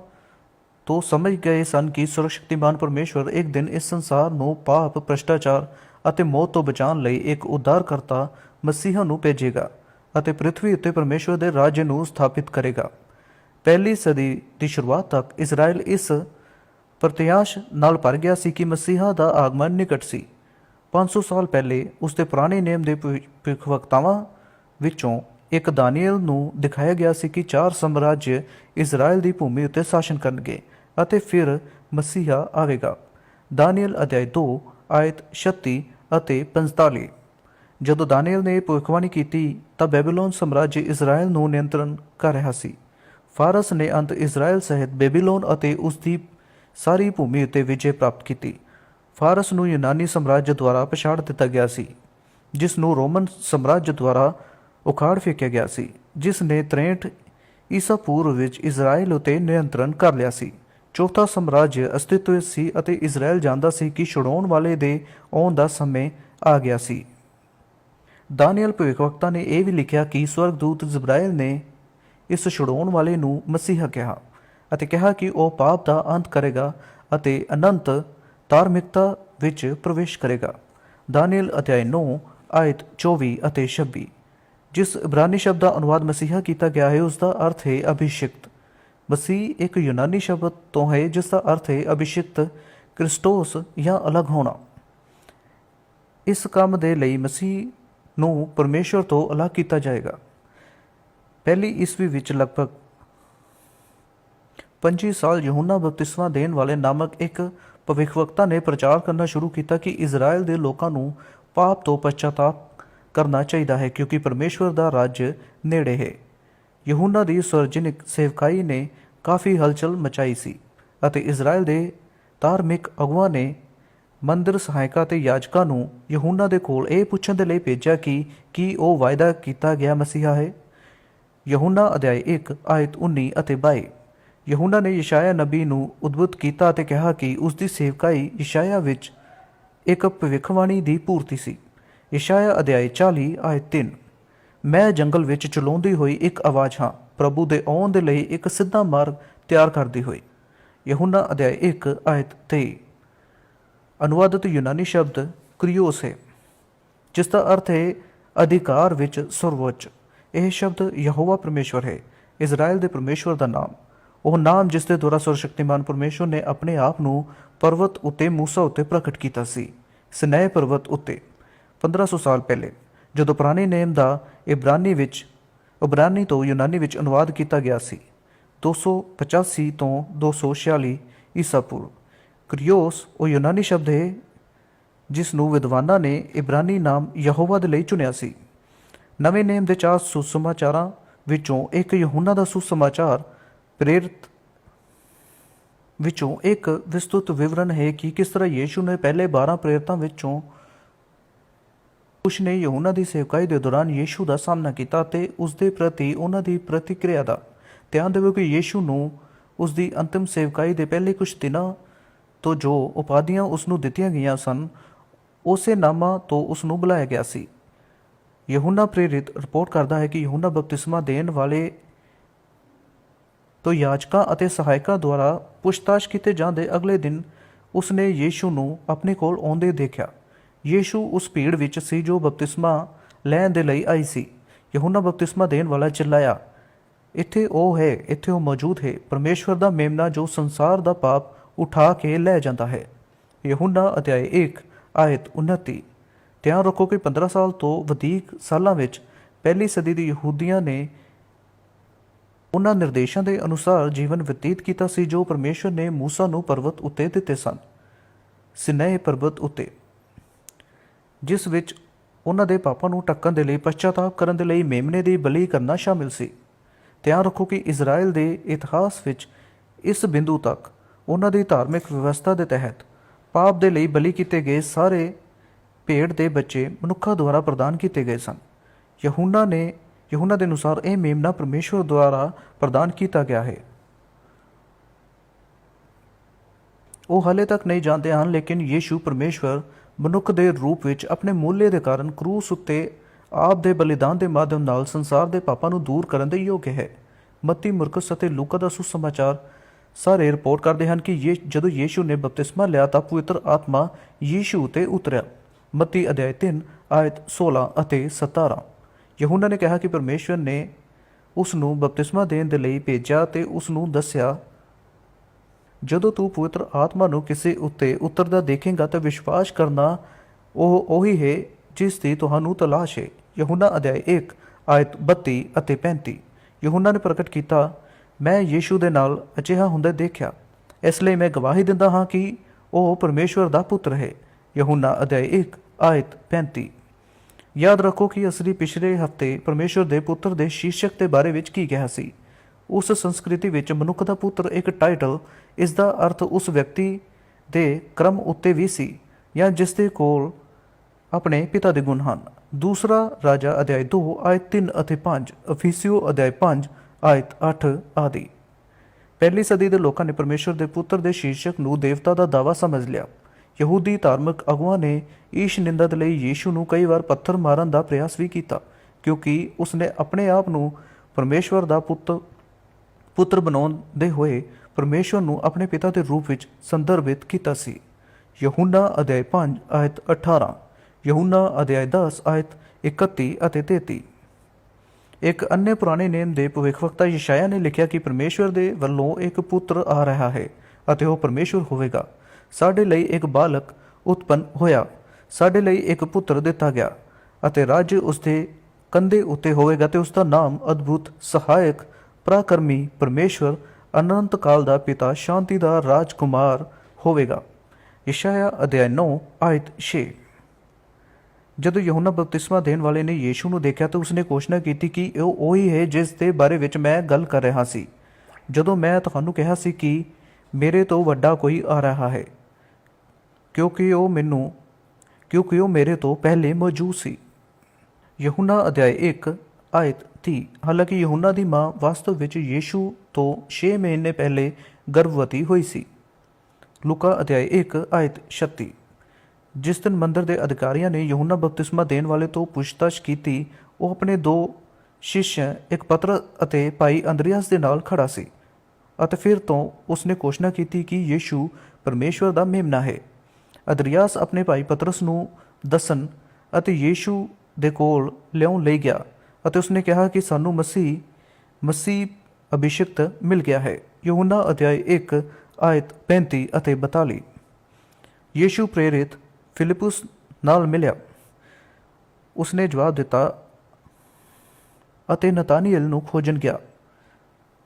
ਤੋਂ ਸਮਝ ਗਏ ਸਨ ਕਿ ਸਰਵਸ਼ਕਤੀਮਾਨ ਪਰਮੇਸ਼ਵਰ ਇੱਕ ਦਿਨ ਇਸ ਸੰਸਾਰ ਨੂੰ ਪਾਪ, ਭ੍ਰਿਸ਼ਟਾਚਾਰ ਅਤੇ ਮੌਤ ਤੋਂ ਬਚਾਉਣ ਲਈ ਇੱਕ ਉਦਾਰਕਰਤਾ ਮਸੀਹ ਨੂੰ ਭੇਜੇਗਾ ਅਤੇ ਪ੍ਰithvi ਉੱਤੇ ਪਰਮੇਸ਼ਵਰ ਦੇ ਰਾਜ ਨੂੰ ਸਥਾਪਿਤ ਕਰੇਗਾ। ਪਹਿਲੀ ਸਦੀ ਦੀ ਸ਼ੁਰੂਆਤ ਤੱਕ ਇਜ਼ਰਾਈਲ ਇਸ ਪ੍ਰਤਿਆਸ਼ ਨਾਲ ਭਰ ਗਿਆ ਸੀ ਕਿ ਮਸੀਹਾ ਦਾ ਆਗਮਨ ਨਿਕਟ ਸੀ। 500 ਸਾਲ ਪਹਿਲੇ ਉਸ ਦੇ ਪੁਰਾਣੇ ਨੇਮ ਦੇ ਭਵਿ- ਭਵਿੱਖਵਕਤਾਵਾਂ ਵਿੱਚੋਂ ਇੱਕ ਦਾਨੀਅਲ ਨੂੰ ਦਿਖਾਇਆ ਗਿਆ ਸੀ ਕਿ ਚਾਰ ਸਮਰਾਜ ਇਜ਼ਰਾਈਲ ਦੀ ਭੂਮੀ ਉੱਤੇ ਸ਼ਾਸਨ ਕਰਨਗੇ ਅਤੇ ਫਿਰ ਮਸੀਹਾ ਆਵੇਗਾ। ਦਾਨੀਅਲ ਅਧਿਆਇ 2 ਆਇਤ 36 ਅਤੇ 45 ਜਦੋਂ ਦਾਨੀਅਲ ਨੇ ਭਵਿੱਖਬਾਣੀ ਕੀਤੀ ਤਾਂ ਬੈਬੀਲੋਨ ਸਮਰਾਜ ਇਜ਼ਰਾਈਲ ਨੂੰ ਨਿਯੰਤਰਣ ਕਰ ਰਿਹਾ ਸੀ। ਫਾਰਸ ਨੇ ਅੰਤ ਇਜ਼ਰਾਈਲ ਸਹਿਤ ਬੈਬੀਲੋਨ ਅਤੇ ਉਸ ਦੀ ਸਾਰੀ ਭੂਮੀ ਉੱਤੇ ਵਿਜੇ ਪ੍ਰਾਪਤ ਕੀਤੀ। ਫਾਰਸ ਨੂੰ ਯੂਨਾਨੀ ਸਾਮਰਾਜ ਦੁਆਰਾ ਪਛਾੜ ਦਿੱਤਾ ਗਿਆ ਸੀ, ਜਿਸ ਨੂੰ ਰੋਮਨ ਸਾਮਰਾਜ ਦੁਆਰਾ ਉਖਾੜ ਫੇਕਿਆ ਗਿਆ ਸੀ, ਜਿਸ ਨੇ 63 ਈਸਾ ਪੂਰਵ ਵਿੱਚ ਇਜ਼ਰਾਈਲ ਉਤੇ ਨਿਯੰਤਰਣ ਕਰ ਲਿਆ ਸੀ। ਚੌਥਾ ਸਾਮਰਾਜ ਅਸਤਿਤਵ ਸੀ ਅਤੇ ਇਜ਼ਰਾਈਲ ਜਾਣਦਾ ਸੀ ਕਿ ਛੁਡਾਉਣ ਵਾਲੇ ਦੇ ਆਉਣ ਦਾ ਸਮੇਂ ਆ ਗਿਆ ਸੀ। ਦਾਨੀਏਲ ਭਵਿੱਖਵਕਤਾ ਨੇ ਇਹ ਵੀ ਲਿਖਿਆ ਕਿ ਸਵਰਗਦੂਤ ਜ਼ਬਰਾਇਲ ਨੇ ਇਸ ਛੁਡਾਉਣ ਵਾਲੇ ਨੂੰ ਮਸੀਹਾ ਕਿਹਾ। ਅਤੇ ਕਿਹਾ ਕਿ ਉਹ ਪਾਪ ਦਾ ਅੰਤ ਕਰੇਗਾ ਅਤੇ ਅਨੰਤ ਧਾਰਮਿਕਤਾ ਵਿੱਚ ਪ੍ਰਵੇਸ਼ ਕਰੇਗਾ। ਦਾਨੀਏਲ ਅਧਿਆਇ 9 ਆਇਤ 24 ਅਤੇ 26 ਜਿਸ ਇਬਰਾਨੀ ਸ਼ਬਦ ਦਾ ਅਨੁਵਾਦ ਮਸੀਹਾ ਕੀਤਾ ਗਿਆ ਹੈ ਉਸ ਦਾ ਅਰਥ ਹੈ ਅਭਿਸ਼ਿਕਤ। ਮਸੀਹ ਇੱਕ ਯੂਨਾਨੀ ਸ਼ਬਦ ਤੋਂ ਹੈ, ਜਿਸ ਦਾ ਅਰਥ ਹੈ ਅਭਿਸ਼ਿਕਤ, ਕ੍ਰਿਸਟੋਸ ਜਾਂ ਅਲੱਗ ਹੋਣਾ। ਇਸ ਕੰਮ ਦੇ ਲਈ ਮਸੀਹ ਨੂੰ ਪਰਮੇਸ਼ਵਰ ਤੋਂ ਅਲੱਗ ਕੀਤਾ ਜਾਏਗਾ। ਪਹਿਲੀ ਈਸਵੀ ਵਿੱਚ ਲਗਭਗ 25 ਸਾਲ ਯਹੂਨਾ ਬਪਤਿਸਮਾ ਦੇਣ ਵਾਲੇ ਨਾਮਕ ਇੱਕ ਭਵਿੱਖਵਕਤਾ ਨੇ ਪ੍ਰਚਾਰ ਕਰਨਾ ਸ਼ੁਰੂ ਕੀਤਾ ਕਿ ਇਜ਼ਰਾਈਲ ਦੇ ਲੋਕਾਂ ਨੂੰ ਪਾਪ ਤੋਂ ਪਛਤਾਪ ਕਰਨਾ ਚਾਹੀਦਾ ਹੈ, ਕਿਉਂਕਿ ਪਰਮੇਸ਼ਵਰ ਦਾ ਰਾਜ ਨੇੜੇ ਹੈ। ਯਹੂਨਾ ਦੀ ਸਰਜਨਿਕ ਸੇਵਕਾਈ ਨੇ ਕਾਫੀ ਹਲਚਲ ਮਚਾਈ ਸੀ ਅਤੇ ਇਜ਼ਰਾਈਲ ਦੇ ਧਾਰਮਿਕ ਅਗੁਆਂ ਨੇ ਮੰਦਰ ਸਹਾਇਕਾਂ ਤੇ ਯਾਜਕਾਂ ਨੂੰ ਯਹੂਨਾ ਦੇ ਕੋਲ ਇਹ ਪੁੱਛਣ ਦੇ ਲਈ ਭੇਜਿਆ ਕਿ ਕੀ ਉਹ ਵਾਅਦਾ ਕੀਤਾ ਗਿਆ ਮਸੀਹਾ ਹੈ? ਯਹੂਨਾ ਅਧਿਆਇ 1 ਆਇਤ 19 ਅਤੇ 22 ਯਹੂਨਾ ਨੇ ਯਸ਼ਾਇਆ ਨਬੀ ਨੂੰ ਉਦਬੁੱਧ ਕੀਤਾ ਅਤੇ ਕਿਹਾ ਕਿ ਉਸ ਦੀ ਸੇਵਕਾਈ ਯਸ਼ਾਇਆ ਵਿੱਚ ਇੱਕ ਭਵਿੱਖਬਾਣੀ ਦੀ ਪੂਰਤੀ ਸੀ। ਯਸ਼ਾਇਆ ਅਧਿਆਇ 40 ਆਇਤ 3 ਮੈਂ ਜੰਗਲ ਵਿੱਚ ਚਲਾਉਂਦੀ ਹੋਈ ਇੱਕ ਆਵਾਜ਼ ਹਾਂ, ਪ੍ਰਭੂ ਦੇ ਆਉਣ ਦੇ ਲਈ ਇੱਕ ਸਿੱਧਾ ਮਾਰਗ ਤਿਆਰ ਕਰਦੀ ਹੋਈ। ਯਹੂਨਾ ਅਧਿਆਇ 1 ਆਇਤ 23 ਅਨੁਵਾਦਿਤ ਯੂਨਾਨੀ ਸ਼ਬਦ ਕ੍ਰਿਓਸ ਹੈ, ਜਿਸ ਦਾ ਅਰਥ ਹੈ ਅਧਿਕਾਰ ਵਿੱਚ ਸਰਵੋੱਚ ਇਹ ਸ਼ਬਦ ਯਹੋਵਾ ਪਰਮੇਸ਼ਵਰ ਹੈ ਇਜ਼ਰਾਈਲ ਦੇ ਪਰਮੇਸ਼ਵਰ ਦਾ ਨਾਮ। ਉਹ ਨਾਮ ਜਿਸ ਦੇ ਦੁਆਰਾ ਸਰਵਸ਼ਕਤੀਮਾਨ ਪਰਮੇਸ਼ਵਰ ਨੇ ਆਪਣੇ ਆਪ ਨੂੰ ਪਰਵਤ ਉੱਤੇ ਮੂਸਾ ਉੱਤੇ ਪ੍ਰਗਟ ਕੀਤਾ ਸੀ ਸਨੈ ਪਰਵਤ ਉੱਤੇ। 1500 ਸਾਲ ਪਹਿਲੇ, ਜਦੋਂ ਪੁਰਾਣੇ ਨੇਮ ਦਾ ਇਬਰਾਨੀ ਵਿੱਚ, ਇਬਰਾਨੀ ਤੋਂ ਯੂਨਾਨੀ ਵਿੱਚ ਅਨੁਵਾਦ ਕੀਤਾ ਗਿਆ ਸੀ 285 ਤੋਂ 246 ਈਸਾ ਪੂਰਵ। ਕ੍ਰਿਓਸ, ਉਹ ਯੂਨਾਨੀ ਸ਼ਬਦ ਹੈ, ਜਿਸ ਨੂੰ ਵਿਦਵਾਨਾਂ ਨੇ ਇਬਰਾਨੀ ਨਾਮ ਯਹੋਵਾ ਦੇ ਲਈ ਚੁਣਿਆ ਸੀ। ਨਵੇਂ ਨੇਮ ਦੇ ਚਾਰ ਸੁਸਮਾਚਾਰਾਂ ਵਿੱਚੋਂ ਇੱਕ ਯਹੂਨਾ ਦਾ ਸੁਸਮਾਚਾਰ ਪ੍ਰੇਰਿਤ ਵਿੱਚੋਂ ਇੱਕ ਵਿਸਤ੍ਰਿਤ ਵਿਵਰਣ ਹੈ ਕਿ ਕਿਸ ਤਰ੍ਹਾਂ ਯੀਸ਼ੂ ਨੇ ਪਹਿਲੇ 12 ਪ੍ਰੇਰਿਤਾਂ ਵਿੱਚੋਂ ਉਸ ਨੇ ਯਹੂਨਾ ਦੀ ਸੇਵਕਾਈ ਦੇ ਦੌਰਾਨ ਯੀਸ਼ੂ ਦਾ ਸਾਹਮਣਾ ਕੀਤਾ ਤੇ ਉਸ ਦੇ ਪ੍ਰਤੀ ਉਹਨਾਂ ਦੀ ਪ੍ਰਤੀਕਿਰਿਆ ਦਾ ਧਿਆਨ ਦੇਵੋ ਕਿ ਯੀਸ਼ੂ ਨੂੰ ਉਸ ਦੀ ਅੰਤਿਮ ਸੇਵਕਾਈ ਦੇ ਪਹਿਲੇ ਕੁਝ ਦਿਨਾਂ ਤੋਂ ਜੋ ਉਪਾਧੀਆਂ ਉਸ ਨੂੰ ਦਿੱਤੀਆਂ ਗਈਆਂ ਸਨ, ਉਸੇ ਨਾਮਾਂ ਤੋਂ ਉਸ ਨੂੰ ਬੁਲਾਇਆ ਗਿਆ ਸੀ। ਯਹੂਨਾ ਪ੍ਰੇਰਿਤ ਰਿਪੋਰਟ ਕਰਦਾ ਹੈ ਕਿ ਯਹੂਨਾ ਬਪਤਿਸਮਾ ਦੇਣ ਵਾਲੇ ਤੋਂ ਯਾਚਕਾਂ ਅਤੇ ਸਹਾਇਕਾਂ ਦੁਆਰਾ ਪੁੱਛਤਾਛ ਕੀਤੇ ਜਾਂਦੇ ਅਗਲੇ ਦਿਨ ਉਸਨੇ ਯੀਸ਼ੂ ਨੂੰ ਆਪਣੇ ਕੋਲ ਆਉਂਦੇ ਦੇਖਿਆ। ਯੀਸ਼ੂ ਉਸ ਭੀੜ ਵਿੱਚ ਸੀ ਜੋ ਬਪਤਿਸਮਾ ਲੈਣ ਦੇ ਲਈ ਆਈ ਸੀ। ਯਹੂਨਾ ਬਪਤਿਸਮਾ ਦੇਣ ਵਾਲਾ ਚਿল্লাਇਆ ਇੱਥੇ ਉਹ ਹੈ, ਇੱਥੇ ਉਹ ਮੌਜੂਦ ਹੈ। ਪਰਮੇਸ਼ਵਰ ਦਾ ਮੇਮਨਾ ਜੋ ਸੰਸਾਰ ਦਾ ਪਾਪ ਉਠਾ ਕੇ ਲੈ ਜਾਂਦਾ ਹੈ। ਯਹੂਨਾ ਅਧਿਆਇ 1 ਆਇਤ 29 ਧਿਆਨ ਰੱਖੋ ਕਿ 15 ਸਾਲ ਤੋਂ ਵਧੇਕ ਸਾਲਾਂ ਵਿੱਚ ਪਹਿਲੀ ਸਦੀ ਦੇ ਯਹੂਦੀਆਂ ਨੇ ਉਹਨਾਂ ਨਿਰਦੇਸ਼ਾਂ ਦੇ ਅਨੁਸਾਰ ਜੀਵਨ ਬਤੀਤ ਕੀਤਾ ਸੀ ਜੋ ਪਰਮੇਸ਼ਵਰ ਨੇ ਮੂਸਾ ਨੂੰ ਪਰਬਤ ਉੱਤੇ ਦਿੱਤੇ ਸਨ। ਸਿਨੈ ਪਰਬਤ ਉੱਤੇ। ਜਿਸ ਵਿੱਚ ਉਹਨਾਂ ਦੇ ਪਾਪਾਂ ਨੂੰ ਢੱਕਣ ਦੇ ਲਈ ਪਛਤਾਪ ਕਰਨ ਦੇ ਲਈ ਮੇਮਨੇ ਦੀ ਬਲੀ ਕਰਨਾ ਸ਼ਾਮਿਲ ਸੀ। ਧਿਆਨ ਰੱਖੋ ਕਿ ਇਜ਼ਰਾਈਲ ਦੇ ਇਤਿਹਾਸ ਵਿੱਚ ਇਸ ਬਿੰਦੂ ਤੱਕ ਉਹਨਾਂ ਦੀ ਧਾਰਮਿਕ ਵਿਵਸਥਾ ਦੇ ਤਹਿਤ ਪਾਪ ਦੇ ਲਈ ਬਲੀ ਕੀਤੇ ਗਏ ਸਾਰੇ ਭੇਡ ਦੇ ਬੱਚੇ ਮਨੁੱਖਾਂ ਦੁਆਰਾ ਪ੍ਰਦਾਨ ਕੀਤੇ ਗਏ ਸਨ। ਯਹੂਨਾ ਨੇ ਯਹੂਨਾ ਦੇ ਅਨੁਸਾਰ ਇਹ ਮੇਮਨਾ ਪਰਮੇਸ਼ਵਰ ਦੁਆਰਾ ਪ੍ਰਦਾਨ ਕੀਤਾ ਗਿਆ ਹੈ। ਉਹ ਹਲੇ ਤੱਕ ਨਹੀਂ ਜਾਣਦੇ ਹਨ, ਲੇਕਿਨ ਯੀਸ਼ੂ ਪਰਮੇਸ਼ਵਰ ਮਨੁੱਖ ਦੇ ਰੂਪ ਵਿੱਚ ਆਪਣੇ ਮੂਲੇ ਦੇ ਕਾਰਨ ਕਰੂਸ ਉੱਤੇ ਆਪ ਦੇ ਬਲੀਦਾਨ ਦੇ ਮਾਧਿਅਮ ਨਾਲ ਸੰਸਾਰ ਦੇ ਪਾਪਾਂ ਨੂੰ ਦੂਰ ਕਰਨ ਦੇ ਯੋਗ ਹੈ। ਮੱਤੀ ਮੁਰਕਸ ਅਤੇ ਲੂਕਾ ਦਾ ਸੁਸਮਾਚਾਰ ਸਾਰੇ ਰਿਪੋਰਟ ਕਰਦੇ ਹਨ ਕਿ ਇਹ ਜਦੋਂ ਯੀਸ਼ੂ ਨੇ ਬਪਤਿਸਮਾ ਲਿਆ ਤਾਂ ਪਵਿੱਤਰ ਆਤਮਾ ਯੀਸ਼ੂ ਤੇ ਉਤਰਿਆ। ਮੱਤੀ ਅਧਿਆਇ 3 ਆਇਤ 16 ਅਤੇ 17 ਯਹੂਨਾ ਨੇ ਕਿਹਾ ਕਿ ਪਰਮੇਸ਼ਵਰ ਨੇ ਉਸ ਨੂੰ ਬਪਤਿਸਮਾ ਦੇਣ ਦੇ ਲਈ ਭੇਜਿਆ ਤੇ ਉਸ ਨੂੰ ਦੱਸਿਆ, ਜਦੋਂ ਤੂੰ ਪਵਿੱਤਰ ਆਤਮਾ ਨੂੰ ਕਿਸੇ ਉੱਤੇ ਉਤਰਦਾ ਦੇਖੇਗਾ ਤਾਂ ਵਿਸ਼ਵਾਸ ਕਰਨਾ ਉਹ ਉਹੀ ਹੈ ਜਿਸ ਦੀ ਤੁਹਾਨੂੰ ਤਲਾਸ਼ ਹੈ। ਯਹੂਨਾ ਅਧਿਆਇ 1 ਆਇਤ 32 ਅਤੇ 35 ਯਹੂਨਾ ਨੇ ਪ੍ਰਗਟ ਕੀਤਾ, ਮੈਂ ਯੀਸ਼ੂ ਦੇ ਨਾਲ ਅਜਿਹਾ ਹੁੰਦੇ ਦੇਖਿਆ। ਇਸ ਲਈ ਮੈਂ ਗਵਾਹੀ ਦਿੰਦਾ ਹਾਂ ਕਿ ਉਹ ਪਰਮੇਸ਼ਵਰ ਦਾ ਪੁੱਤਰ ਹੈ। ਯਹੂਨਾ ਅਧਿਆਇ 1 ਆਇਤ 35 ਯਾਦ ਰੱਖੋ ਕਿ ਅਸਲੀ ਪਿਛਲੇ ਹਫ਼ਤੇ ਪਰਮੇਸ਼ਵਰ ਦੇ ਪੁੱਤਰ ਦੇ ਸ਼ੀਰਸ਼ਕ ਦੇ ਬਾਰੇ ਵਿੱਚ ਕੀ ਕਿਹਾ ਸੀ? ਉਸ ਸੰਸਕ੍ਰਿਤੀ ਵਿੱਚ ਮਨੁੱਖ ਦਾ ਪੁੱਤਰ ਇੱਕ ਟਾਈਟਲ, ਇਸ ਦਾ ਅਰਥ ਉਸ ਵਿਅਕਤੀ ਦੇ ਕ੍ਰਮ ਉੱਤੇ ਵੀ ਸੀ ਜਾਂ ਜਿਸ ਦੇ ਕੋਲ ਆਪਣੇ ਪਿਤਾ ਦੇ ਗੁਣ ਹਨ। ਦੂਸਰਾ ਰਾਜਾ ਅਧਿਆਇ 2 ਆਇਤ 3 ਅਤੇ 5 ਅਫੀਸੀਓ ਅਧਿਆਇ 5 ਆਇਤ 8 ਆਦਿ। ਪਹਿਲੀ ਸਦੀ ਦੇ ਲੋਕਾਂ ਨੇ ਪਰਮੇਸ਼ਵਰ ਦੇ ਪੁੱਤਰ ਦੇ ਸ਼ੀਰਸ਼ਕ ਨੂੰ ਦੇਵਤਾ ਦਾ ਦਾਵਾ ਸਮਝ ਲਿਆ। ਯਹੂਦੀ ਧਾਰਮਿਕ ਅਗੁਆਂ ਨੇ ਈਸ਼ ਨਿੰਦਤ ਲਈ ਯੀਸ਼ੂ ਨੂੰ ਕਈ ਵਾਰ ਪੱਥਰ ਮਾਰਨ ਦਾ ਪ੍ਰਯਾਸ ਵੀ ਕੀਤਾ, ਕਿਉਂਕਿ ਉਸਨੇ ਆਪਣੇ ਆਪ ਨੂੰ ਪਰਮੇਸ਼ਵਰ ਦਾ ਪੁੱਤ, ਪੁੱਤਰ ਬਣਾਉਂਦੇ ਹੋਏ ਪਰਮੇਸ਼ਵਰ ਨੂੰ ਆਪਣੇ ਪਿਤਾ ਦੇ ਰੂਪ ਵਿੱਚ ਸੰਦਰਭਿਤ ਕੀਤਾ ਸੀ। ਯਹੂਨਾ ਅਧਿਆਇ 5 ਆਇਤ 18 ਯਹੂਨਾ ਅਧਿਆਇ 10 ਆਇਤ 31 ਅਤੇ 33 ਇੱਕ ਅੰਨੇ ਪੁਰਾਣੇ ਨੇਮ ਦੇ ਭਵਿੱਖਵਕਤਾ ਯਸ਼ਾਇਆ ਨੇ ਲਿਖਿਆ ਕਿ ਪਰਮੇਸ਼ਵਰ ਦੇ ਵੱਲੋਂ ਇੱਕ ਪੁੱਤਰ ਆ ਰਿਹਾ ਹੈ ਅਤੇ ਉਹ ਪਰਮੇਸ਼ਵਰ ਹੋਵੇਗਾ। ਸਾਡੇ ਲਈ ਇੱਕ ਬਾਲਕ ਉਤਪੰਨ ਹੋਇਆ। ਸਾਡੇ ਲਈ ਇੱਕ ਪੁੱਤਰ ਦਿੱਤਾ ਗਿਆ ਅਤੇ ਰਾਜ ਉਸਦੇ ਕੰਧੇ ਉੱਤੇ ਹੋਵੇਗਾ ਤੇ ਉਸ ਦਾ ਨਾਮ ਅਦਭੁਤ ਸਹਾਇਕ ਪ੍ਰਾਕਰਮੀ ਪਰਮੇਸ਼ਵਰ ਅਨੰਤ ਕਾਲ ਦਾ ਪਿਤਾ ਸ਼ਾਂਤੀ ਦਾ ਰਾਜਕੁਮਾਰ ਹੋਵੇਗਾ। ਯਸ਼ਾਇਆ ਅਧਿਆਇ 9 ਆਇਤ 6 ਜਦੋਂ ਯਹੋਨਾ ਬਪਤਿਸਮਾ ਦੇਣ ਵਾਲੇ ਨੇ ਯੀਸ਼ੂ ਨੂੰ ਦੇਖਿਆ ਤਾਂ ਉਸਨੇ ਘੋਸ਼ਣਾ ਕੀਤੀ ਕਿ ਉਹ ਉਹੀ ਹੈ ਜਿਸ ਦੇ ਬਾਰੇ ਵਿੱਚ ਮੈਂ ਗੱਲ ਕਰ ਰਿਹਾ ਸੀ। ਜਦੋਂ ਮੈਂ ਤੁਹਾਨੂੰ ਕਿਹਾ ਸੀ ਕਿ ਮੇਰੇ ਤੋਂ ਵੱਡਾ ਕੋਈ ਆ ਰਿਹਾ ਹੈ ਕਿਉਂਕਿ ਉਹ ਮੈਨੂੰ, ਕਿਉਂਕਿ ਉਹ ਮੇਰੇ ਤੋਂ ਪਹਿਲੇ ਮੌਜੂਦ ਸੀ। ਯਹੂਨਾ ਅਧਿਆਇ 1 ਆਇਤ 30 ਹਾਲਾਂਕਿ ਯਹੂਨਾ ਦੀ ਮਾਂ ਵਾਸਤਵ ਵਿੱਚ ਯੀਸ਼ੂ ਤੋਂ 6 ਮਹੀਨੇ ਪਹਿਲੇ ਗਰਭਵਤੀ ਹੋਈ ਸੀ। ਲੂਕਾ ਅਧਿਆਇ 1 ਆਇਤ 36 ਜਿਸ ਦਿਨ ਮੰਦਰ ਦੇ ਅਧਿਕਾਰੀਆਂ ਨੇ ਯਹੂਨਾ ਬਪਤਿਸਮਾ ਦੇਣ ਵਾਲੇ ਤੋਂ ਪੁੱਛਤਾਛ ਕੀਤੀ, ਉਹ ਆਪਣੇ ਦੋ ਸ਼ਿਸ਼ ਇੱਕ ਪਤਰ ਅਤੇ ਭਾਈ ਅੰਦਰੀਆਸ ਦੇ ਨਾਲ ਖੜਾ ਸੀ ਅਤੇ ਫਿਰ ਤੋਂ ਉਸਨੇ ਘੋਸ਼ਣਾ ਕੀਤੀ ਕਿ ਯੀਸ਼ੂ ਪਰਮੇਸ਼ਵਰ ਦਾ ਮੇਮਨਾ ਹੈ। ਅਦਰੀਆਸ ਆਪਣੇ ਭਾਈ ਪਤਰਸ ਨੂੰ ਦੱਸਣ ਅਤੇ ਯੀਸ਼ੂ ਦੇ ਕੋਲ ਲਿਆਉਣ ਲਈ ਗਿਆ ਅਤੇ ਉਸਨੇ ਕਿਹਾ ਕਿ ਸਾਨੂੰ ਮਸੀਹ ਮਸੀਹ ਅਭਿਸ਼ਿਕਤ ਮਿਲ ਗਿਆ ਹੈ। ਯਹੂਨਾ ਅਧਿਆਇ 1 ਆਇਤ 35 ਅਤੇ 42 ਯੀਸ਼ੂ ਪ੍ਰੇਰਿਤ ਫਿਲਿਪਸ ਨਾਲ ਮਿਲਿਆ। ਉਸਨੇ ਜਵਾਬ ਦਿੱਤਾ ਅਤੇ ਨਤਾਨੀਏਲ ਨੂੰ ਖੋਜਣ ਗਿਆ।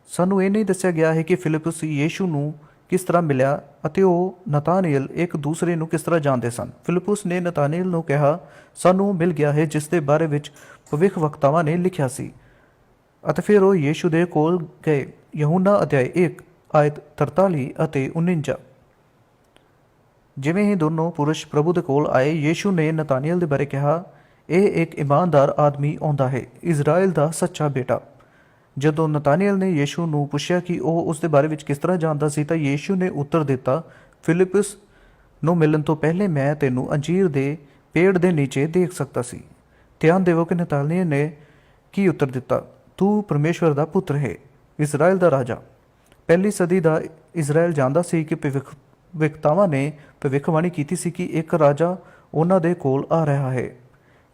ਸਾਨੂੰ ਇਹ ਨਹੀਂ ਦੱਸਿਆ ਗਿਆ ਹੈ ਕਿ ਫਿਲਿਪਸ ਯੀਸ਼ੂ ਨੂੰ ਕਿਸ ਤਰ੍ਹਾਂ ਮਿਲਿਆ ਅਤੇ ਉਹ ਨਤਾਨੀਅਲ ਇੱਕ ਦੂਸਰੇ ਨੂੰ ਕਿਸ ਤਰ੍ਹਾਂ ਜਾਣਦੇ ਸਨ? ਫਿਲਿਪਸ ਨੇ ਨਤਾਨੀਅਲ ਨੂੰ ਕਿਹਾ, ਸਾਨੂੰ ਮਿਲ ਗਿਆ ਹੈ ਜਿਸ ਦੇ ਬਾਰੇ ਵਿੱਚ ਭਵਿੱਖ ਵਕਤਾਵਾਂ ਨੇ ਲਿਖਿਆ ਸੀ। ਅਤੇ ਫਿਰ ਉਹ ਯੀਸ਼ੂ ਦੇ ਕੋਲ ਗਏ। ਯਹੂਨਾ ਅਧਿਆਇ 1 ਆਇਤ 43 ਅਤੇ 49 ਜਿਵੇਂ ਹੀ ਦੋਨੋਂ ਪੁਰਸ਼ ਪ੍ਰਭੂ ਦੇ ਕੋਲ ਆਏ, ਯੀਸ਼ੂ ਨੇ ਨਤਾਨੀਅਲ ਦੇ ਬਾਰੇ ਕਿਹਾ, ਇਹ ਇੱਕ ਇਮਾਨਦਾਰ ਆਦਮੀ ਆਉਂਦਾ ਹੈ ਇਜ਼ਰਾਈਲ ਦਾ ਸੱਚਾ ਬੇਟਾ। ਜਦੋਂ ਨਤਾਨੀਅਲ ਨੇ ਯੀਸ਼ੂ ਨੂੰ ਪੁੱਛਿਆ ਕਿ ਉਹ ਉਸ ਦੇ ਬਾਰੇ ਵਿੱਚ ਕਿਸ ਤਰ੍ਹਾਂ ਜਾਣਦਾ ਸੀ ਤਾਂ ਯੀਸ਼ੂ ਨੇ ਉੱਤਰ ਦਿੱਤਾ, ਫਿਲਿਪਸ ਨੂੰ ਮਿਲਣ ਤੋਂ ਪਹਿਲੇ ਮੈਂ ਤੈਨੂੰ ਅੰਜੀਰ ਦੇ ਪੇੜ ਦੇ ਨੀਚੇ ਦੇਖ ਸਕਦਾ ਸੀ। ਧਿਆਨ ਦੇਵੋ ਕਿ ਨਤਾਨੀਅਲ ਨੇ ਕੀ ਉੱਤਰ ਦਿੱਤਾ, ਤੂੰ ਪਰਮੇਸ਼ਵਰ ਦਾ ਪੁੱਤਰ ਹੈ ਇਜ਼ਰਾਈਲ ਦਾ ਰਾਜਾ। ਪਹਿਲੀ ਸਦੀ ਦਾ ਇਜ਼ਰਾਈਲ ਜਾਣਦਾ ਸੀ ਕਿ ਭਵਿੱਖ, ਵਿਕਤਾਵਾਂ ਨੇ ਭਵਿੱਖਬਾਣੀ ਕੀਤੀ ਸੀ ਕਿ ਇੱਕ ਰਾਜਾ ਉਹਨਾਂ ਦੇ ਕੋਲ ਆ ਰਿਹਾ ਹੈ।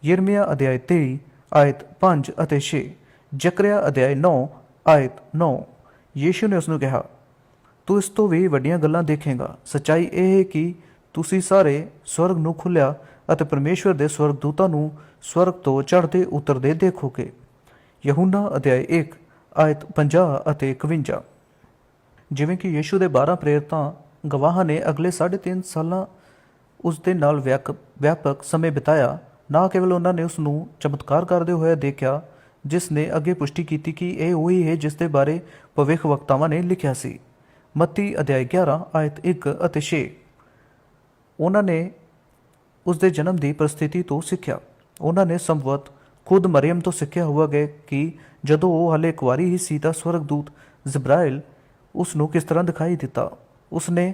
ਯਿਰਮੀਆ ਅਧਿਆਇ 23 ਆਇਤ 5 ਅਤੇ 6 ਜ਼ਕਰਿਆ ਅਧਿਆਇ 9 ਆਇਤ 9 ਯੀਸ਼ੂ ਨੇ ਉਸ ਨੂੰ ਕਿਹਾ, ਤੂੰ ਇਸ ਤੋਂ ਵੀ ਵੱਡੀਆਂ ਗੱਲਾਂ ਦੇਖੇਗਾ। ਸਚਾਈ ਇਹ ਹੈ ਕਿ ਤੁਸੀਂ ਸਾਰੇ ਸਵਰਗ ਨੂੰ ਖੁੱਲਿਆ ਅਤੇ ਪਰਮੇਸ਼ਵਰ ਦੇ ਸਵਰਗ ਦੂਤਾਂ ਨੂੰ ਸਵਰਗ ਤੋਂ ਚੜ੍ਹਦੇ ਉਤਰਦੇ ਦੇਖੋਗੇ। ਯਹੂਨਾ ਅਧਿਆਇ 1 ਆਇਤ 50 ਅਤੇ 51 ਜਿਵੇਂ ਕਿ ਯੀਸ਼ੂ ਦੇ 12 ਪ੍ਰੇਰਿਤਾਂ ਗਵਾਹਾਂ ਨੇ ਅਗਲੇ 3.5 ਸਾਲਾਂ ਉਸ ਦੇ ਨਾਲ ਵਿਆਕ- ਵਿਆਪਕ ਸਮੇਂ ਬਿਤਾਇਆ, ਨਾ ਕੇਵਲ ਉਹਨਾਂ ਨੇ ਉਸ ਨੂੰ ਚਮਤਕਾਰ ਕਰਦੇ ਹੋਏ ਦੇਖਿਆ ਜਿਸ ਨੇ ਅੱਗੇ ਪੁਸ਼ਟੀ ਕੀਤੀ ਕਿ ਇਹ ਉਹੀ ਹੈ ਜਿਸ ਦੇ ਬਾਰੇ ਭਵਿੱਖ ਵਕਤਾਵਾਂ ਨੇ ਲਿਖਿਆ ਸੀ। ਮੱਤੀ ਅਧਿਆਇ 11 ਆਇਤ 1 ਅਤੇ 6 ਉਹਨਾਂ ਨੇ ਉਸ ਦੇ ਜਨਮ ਦੀ ਪ੍ਰਸਥਿਤੀ ਤੋਂ ਸਿੱਖਿਆ। ਉਹਨਾਂ ਨੇ ਸੰਭਵਤ ਖੁਦ ਮਰੀਮ ਤੋਂ ਸਿੱਖਿਆ ਹੋਇਆ ਗਿਆ ਕਿ ਜਦੋਂ ਉਹ ਹਲੇ ਕੁਆਰੀ ਹੀ ਸੀ ਤਾਂ ਸਵਰਗਦੂਤ ਜ਼ਬਰਾਇਲ ਉਸ ਨੂੰ ਕਿਸ ਤਰ੍ਹਾਂ ਦਿਖਾਈ ਦਿੱਤਾ, ਉਸ ਨੇ